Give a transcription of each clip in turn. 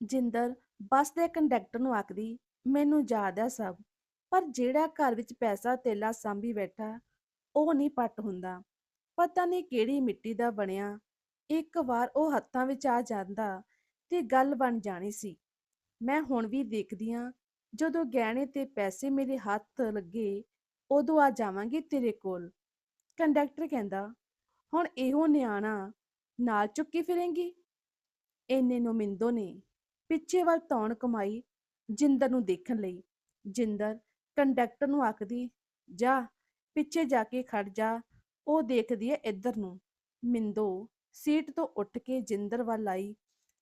ਜਿੰਦਰ ਬੱਸ ਦੇ ਕੰਡਕਟਰ ਨੂੰ ਆਖਦੀ, ਮੈਨੂੰ ਯਾਦ ਹੈ ਸਭ, ਪਰ ਜਿਹੜਾ ਘਰ ਵਿੱਚ ਪੈਸਾ ਤੇਲਾ ਸਾਂਭੀ ਬੈਠਾ, ਉਹ ਨਹੀਂ ਪੱਟ ਹੁੰਦਾ। ਪਤਾ ਨਹੀਂ ਕਿਹੜੀ ਮਿੱਟੀ ਦਾ ਬਣਿਆ। ਇੱਕ ਵਾਰ ਉਹ ਹੱਥਾਂ ਵਿੱਚ ਆ ਜਾਂਦਾ ਤੇ ਗੱਲ ਬਣ ਜਾਣੀ ਸੀ। ਮੈਂ ਹੁਣ ਵੀ ਦੇਖਦੀ ਹਾਂ ਜਦੋਂ ਗਹਿਣੇ ਤੇ ਪੈਸੇ ਮੇਰੇ ਹੱਥ ਲੱਗੇ, ਉਦੋਂ ਆ ਜਾਵਾਂਗੀ ਤੇਰੇ ਕੋਲ। ਕੰਡਕਟਰ ਕਹਿੰਦਾ, ਹੁਣ ਇਹੋ ਨਿਆਣਾ ਨਾਲ ਚੁੱਕੀ ਫਿਰੇਂਗੀ? ਇੰਨੇ ਨੂੰ ਮਿੰਦੋ ਨੇ। ਪਿੱਛੇ ਵੱਲ ਤੌਣ ਕਮਾਈ ਜਿੰਦਰ ਨੂੰ ਦੇਖਣ ਲਈ। ਜਿੰਦਰ ਕੰਡਕਟਰ ਨੂੰ ਆਖਦੀ, ਜਾ, ਪਿੱਛੇ ਜਾ ਕੇ ਖੜ ਜਾ। ਉਹ ਦੇਖਦੀ ਹੈ ਇੱਧਰ ਨੂੰ। ਮਿੰਦੋ ਸੀਟ ਤੋਂ ਉੱਠ ਕੇ ਜਿੰਦਰ ਵੱਲ ਆਈ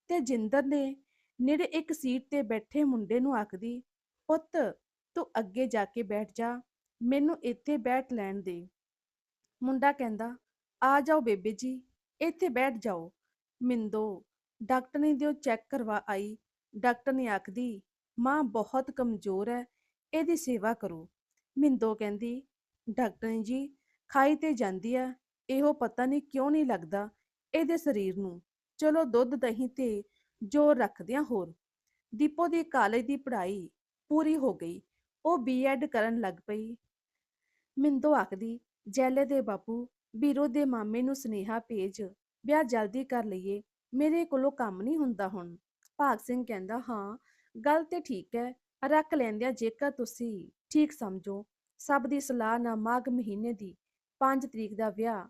ਤੇ ਜਿੰਦਰ ਨੇ ਨੇੜੇ ਇੱਕ ਸੀਟ ਤੇ ਬੈਠੇ ਮੁੰਡੇ ਨੂੰ ਆਖਦੀ, ਪੁੱਤ, ਤੂੰ ਅੱਗੇ ਜਾ ਕੇ ਬੈਠ ਜਾ, ਮੈਨੂੰ ਇੱਥੇ ਬੈਠ ਲੈਣ ਦੇ। ਮੁੰਡਾ ਕਹਿੰਦਾ, ਆ ਜਾਓ ਬੇਬੇ ਜੀ, ਇੱਥੇ ਬੈਠ ਜਾਓ। ਮਿੰਦੋ ਡਾਕਟਰ ਨੇ ਦਿਓ ਚੈੱਕ ਕਰਵਾ ਆਈ, ਡਾਕਟਰ ਨੇ ਆਖਦੀ, ਮਾਂ, ਬਹੁਤ ਕਮਜ਼ੋਰ ਹੈ ਇਹਦੀ ਸੇਵਾ ਕਰੋ। ਮਿੰਦੋ ਕਹਿੰਦੀ, ਡਾਕਟਰ ਜੀ, ਖਾਈ ਤੇ ਜਾਂਦੀ ਆ ਇਹੋ ਪਤਾ ਨਹੀਂ ਕਿਉਂ ਨਹੀਂ ਲੱਗਦਾ ਇਹਦੇ ਸਰੀਰ ਨੂੰ। ਚਲੋ ਦੁੱਧ, ਦਹੀਂ, ਤੇ ਜ਼ੋਰ ਰੱਖਦਿਆਂ ਹੋਰ। ਦੀਪੋ ਦੀ ਕਾਲਜ ਦੀ ਪੜ੍ਹਾਈ ਪੂਰੀ ਹੋ ਗਈ। ਉਹ ਬੀਐਡ ਕਰਨ ਲੱਗ ਪਈ। ਮਿੰਦੋ ਆਖਦੀ, ਜੈਲੇ ਦੇ ਬਾਪੂ ਵੀਰੋ ਦੇ ਮਾਮੇ ਨੂੰ ਸੁਨੇਹਾ ਭੇਜ, ਵਿਆਹ ਜਲਦੀ ਕਰ ਲਈਏ। ਮੇਰੇ ਕੋਲੋਂ ਕੰਮ ਨਹੀਂ ਹੁੰਦਾ ਹੁਣ। ਭਾਗ ਸਿੰਘ ਕਹਿੰਦਾ, ਹਾਂ, ਗੱਲ ਤੇ ਠੀਕ ਹੈ ਰੱਖ ਲੈਂਦਿਆਂ ਜੇਕਰ ਤੁਸੀਂ ਠੀਕ ਸਮਝੋ। ਸਭ ਦੀ ਸਲਾਹ ਨਾਲ ਮਾਘ ਮਹੀਨੇ ਦੀ 5 ਤਰੀਕ ਦਾ ਵਿਆਹ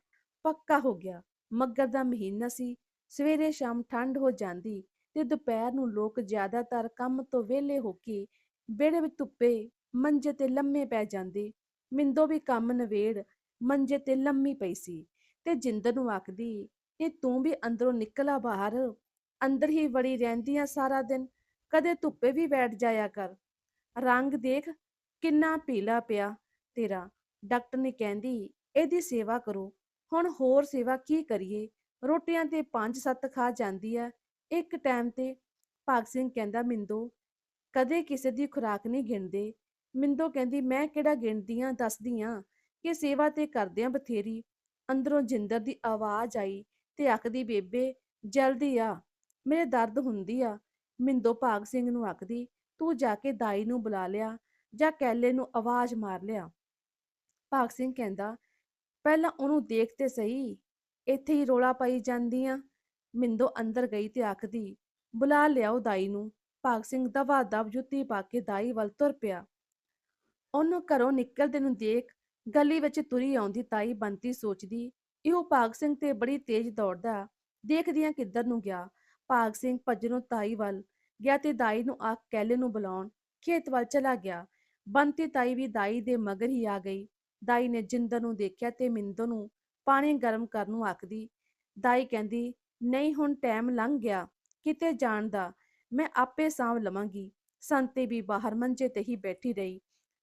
ਪੱਕਾ ਹੋ ਗਿਆ। ਮੱਗਰ ਦਾ ਮਹੀਨਾ ਸੀ, ਸਵੇਰੇ ਸ਼ਾਮ ਠੰਡ ਹੋ ਜਾਂਦੀ ਤੇ ਦੁਪਹਿਰ ਨੂੰ ਲੋਕ ਜ਼ਿਆਦਾਤਰ ਕੰਮ ਤੋਂ ਵਿਹਲੇ ਹੋ ਕੇ ਵਿਹੜੇ ਵਿੱਚ ਧੁੱਪੇ ਮੰਜੇ ਤੇ ਲੰਮੇ ਪੈ ਜਾਂਦੇ। ਮਿੰਦੋ ਵੀ ਕੰਮ ਨਵੇੜ ਮੰਜੇ ਤੇ ਲੰਮੀ ਪਈ ਸੀ ਤੇ ਜਿੰਦਰ ਨੂੰ ਆਖਦੀ ਇਹ ਤੂੰ ਵੀ ਅੰਦਰੋਂ ਨਿਕਲਾ ਬਾਹਰ, ਅੰਦਰ ਹੀ ਵੜੀ ਰਹਿੰਦੀ ਆ ਸਾਰਾ ਦਿਨ, ਕਦੇ ਧੁੱਪੇ ਵੀ ਬੈਠ ਜਾਇਆ ਕਰ। ਰੰਗ ਦੇਖ ਕਿੰਨਾ ਪੀਲਾ ਪਿਆ ਤੇਰਾ, ਡਾਕਟਰ ਨੇ ਕਹਿੰਦੀ, ਇਹਦੀ ਸੇਵਾ ਕਰੋ, ਹੁਣ ਹੋਰ ਸੇਵਾ ਕੀ ਕਰੀਏ? ਰੋਟੀਆਂ ਤੇ ਪੰਜ ਸੱਤ ਖਾ ਜਾਂਦੀ ਆ, ਇੱਕ ਟਾਈਮ ਤੇ। ਭਾਗ ਸਿੰਘ ਕਹਿੰਦਾ, ਮਿੰਦੋ, ਕਦੇ ਕਿਸੇ ਦੀ ਖੁਰਾਕ ਨਹੀਂ ਗਿਣਦੇ। ਮਿੰਦੋ ਕਹਿੰਦੀ, ਮੈਂ ਕਿਹੜਾ ਗਿਣਦੀ ਆ, ਦੱਸਦੀ ਆ ਕਿ ਸੇਵਾ ਤੇ ਕਰਦਿਆਂ ਬਥੇਰੀ। ਅੰਦਰੋਂ ਜਿੰਦਰ ਦੀ ਆਵਾਜ਼ ਆਈ ਤੇ ਆਖਦੀ, ਬੇਬੇ, ਜਲਦੀ ਆ, ਮੇਰੇ ਦਰਦ ਹੁੰਦੀ ਆ। ਮਿੰਦੋ ਭਾਗ ਸਿੰਘ ਨੂੰ ਆਖਦੀ, ਤੂੰ ਜਾ ਕੇ ਦਾਈ ਨੂੰ ਬੁਲਾ ਲਿਆ ਜਾਂ ਕੈਲੇ ਨੂੰ ਆਵਾਜ਼ ਮਾਰ ਲਿਆ। ਭਾਗ ਸਿੰਘ ਕਹਿੰਦਾ, ਪਹਿਲਾਂ ਉਹਨੂੰ ਦੇਖ ਤੇ ਸਹੀ, ਇੱਥੇ ਹੀ ਰੋਲਾ ਪਾਈ ਜਾਂਦੀ ਆ। ਮਿੰਦੋ ਅੰਦਰ ਗਈ ਤੇ ਆਖਦੀ, ਬੁਲਾ ਲਿਆਓ ਦਾਈ ਨੂੰ। ਭਾਗ ਸਿੰਘ ਦਵਾ ਦਵ ਜੁੱਤੀ ਪਾ ਕੇ ਦਾਈ ਵੱਲ ਤੁਰ ਪਿਆ। ਉਹਨੂੰ ਘਰੋਂ ਨਿਕਲਦੇ ਨੂੰ ਦੇਖ ਗਲੀ ਵਿੱਚ ਤੁਰੀ ਆਉਂਦੀ ਤਾਈ ਬੰਤੀ ਸੋਚਦੀ ਇਹੋ ਭਾਗ ਸਿੰਘ ਤੇ ਬੜੀ ਤੇਜ਼ ਦੌੜਦਾ ਦੇਖਦਿਆਂ ਕਿੱਧਰ ਨੂੰ ਗਿਆ। ਭਾਗ ਸਿੰਘ ਭੱਜਣੋਂ ਤਾਈ ਵੱਲ ਗਿਆ ਤੇ ਦਾਈ ਨੂੰ ਆਖ ਕੈਲੇ ਨੂੰ ਬੁਲਾਉਣ ਖੇਤ ਵੱਲ ਚਲਾ ਗਿਆ। ਬੰਤੀ ਤਾਈ ਵੀ ਦਾਈ ਦੇ ਮਗਰ ਹੀ ਆ ਗਈ। ਦਾਈ ਨੇ ਜਿੰਦਰ ਨੂੰ ਦੇਖਿਆ ਤੇ ਮਿੰਦੋ ਨੂੰ ਪਾਣੀ ਗਰਮ ਕਰਨ ਨੂੰ ਆਖਦੀ, ਦਾਈ ਕਹਿੰਦੀ, ਨਹੀਂ, ਹੁਣ ਟਾਈਮ ਲੰਘ ਗਿਆ। ਕਿਤੇ ਜਾਣ ਦਾ। ਮੈਂ ਆਪੇ ਸਾਂਭ ਲਵਾਂਗੀ। ਸੰਤੇ ਵੀ ਬਾਹਰ ਮੰਜੇ ਤੇ ਹੀ ਬੈਠੀ ਰਹੀ।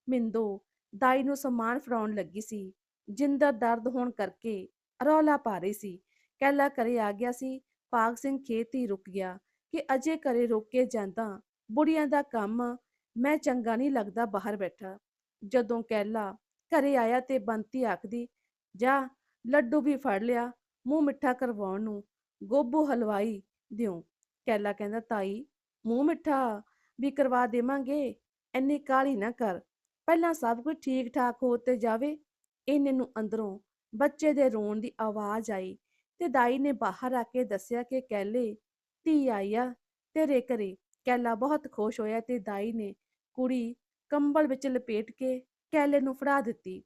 ਮਿੰਦੋ ਦਾਈ ਨੂੰ ਸਮਾਨ ਫੜਾਉਣ ਲੱਗੀ ਸੀ। ਜਿੰਦਰ ਦਰਦ ਹੋਣ ਕਰਕੇ ਰੌਲਾ ਪਾ ਰਹੀ ਸੀ। ਕਹਿਲਾ ਕਰੇ ਆ ਗਿਆ ਸੀ, ਭਾਗ ਸਿੰਘ ਖੇਤ ਹੀ ਰੁਕ ਗਿਆ। ਕਿ ਅਜੇ ਕਰੇ ਰੋਕ ਕੇ ਜਾਂਦਾ, ਬੁੜੀਆਂ ਦਾ ਕੰਮ ਮੈਂ ਚੰਗਾ ਨਹੀਂ ਲੱਗਦਾ ਬਾਹਰ ਬੈਠਾ। ਜਦੋਂ ਕਹਿਲਾ ਘਰੇ ਆਇਆ ਤੇ ਬੰਤੀ ਆਖਦੀ, ਜਾ, ਲੱਡੂ ਵੀ ਫੜ ਲਿਆ, ਮੂੰਹ ਮਿੱਠਾ ਕਰਵਾਉਣ ਨੂੰ ਗੋਬੂ ਹਲਵਾਈ ਦਿਓ ਕਹਿਲਾ ਕਹਿੰਦਾ, ਤਾਈ, ਮੂੰਹ ਮਿੱਠਾ ਵੀ ਕਰਵਾ ਦੇਵਾਂਗੇ, ਇੰਨੀ ਕਾਹਲੀ ਨਾ ਕਰ। ਪਹਿਲਾਂ ਸਭ ਕੁਝ ਠੀਕ ਠਾਕ ਹੋ ਤੇ ਜਾਵੇ ਇਹਨੇ ਨੂੰ ਅੰਦਰੋਂ ਬੱਚੇ ਦੇ ਰੋਣ ਦੀ ਆਵਾਜ਼ ਆਈ ਤੇ ਦਾਈ ਨੇ ਬਾਹਰ ਆ ਕੇ ਦੱਸਿਆ ਕਿ ਕੈਲੇ, ਧੀ ਆਈ ਆ, ਤੇਰੇ ਘਰੇ। ਕੈਲਾ ਬਹੁਤ ਖੁਸ਼ ਹੋਇਆ ਤੇ ਦਾਈ ਨੇ ਕੁੜੀ ਕੰਬਲ ਵਿੱਚ ਲਪੇਟ ਕੇ ਕੈਲੇ ਨੂੰ ਫੜਾ ਦਿੱਤੀ।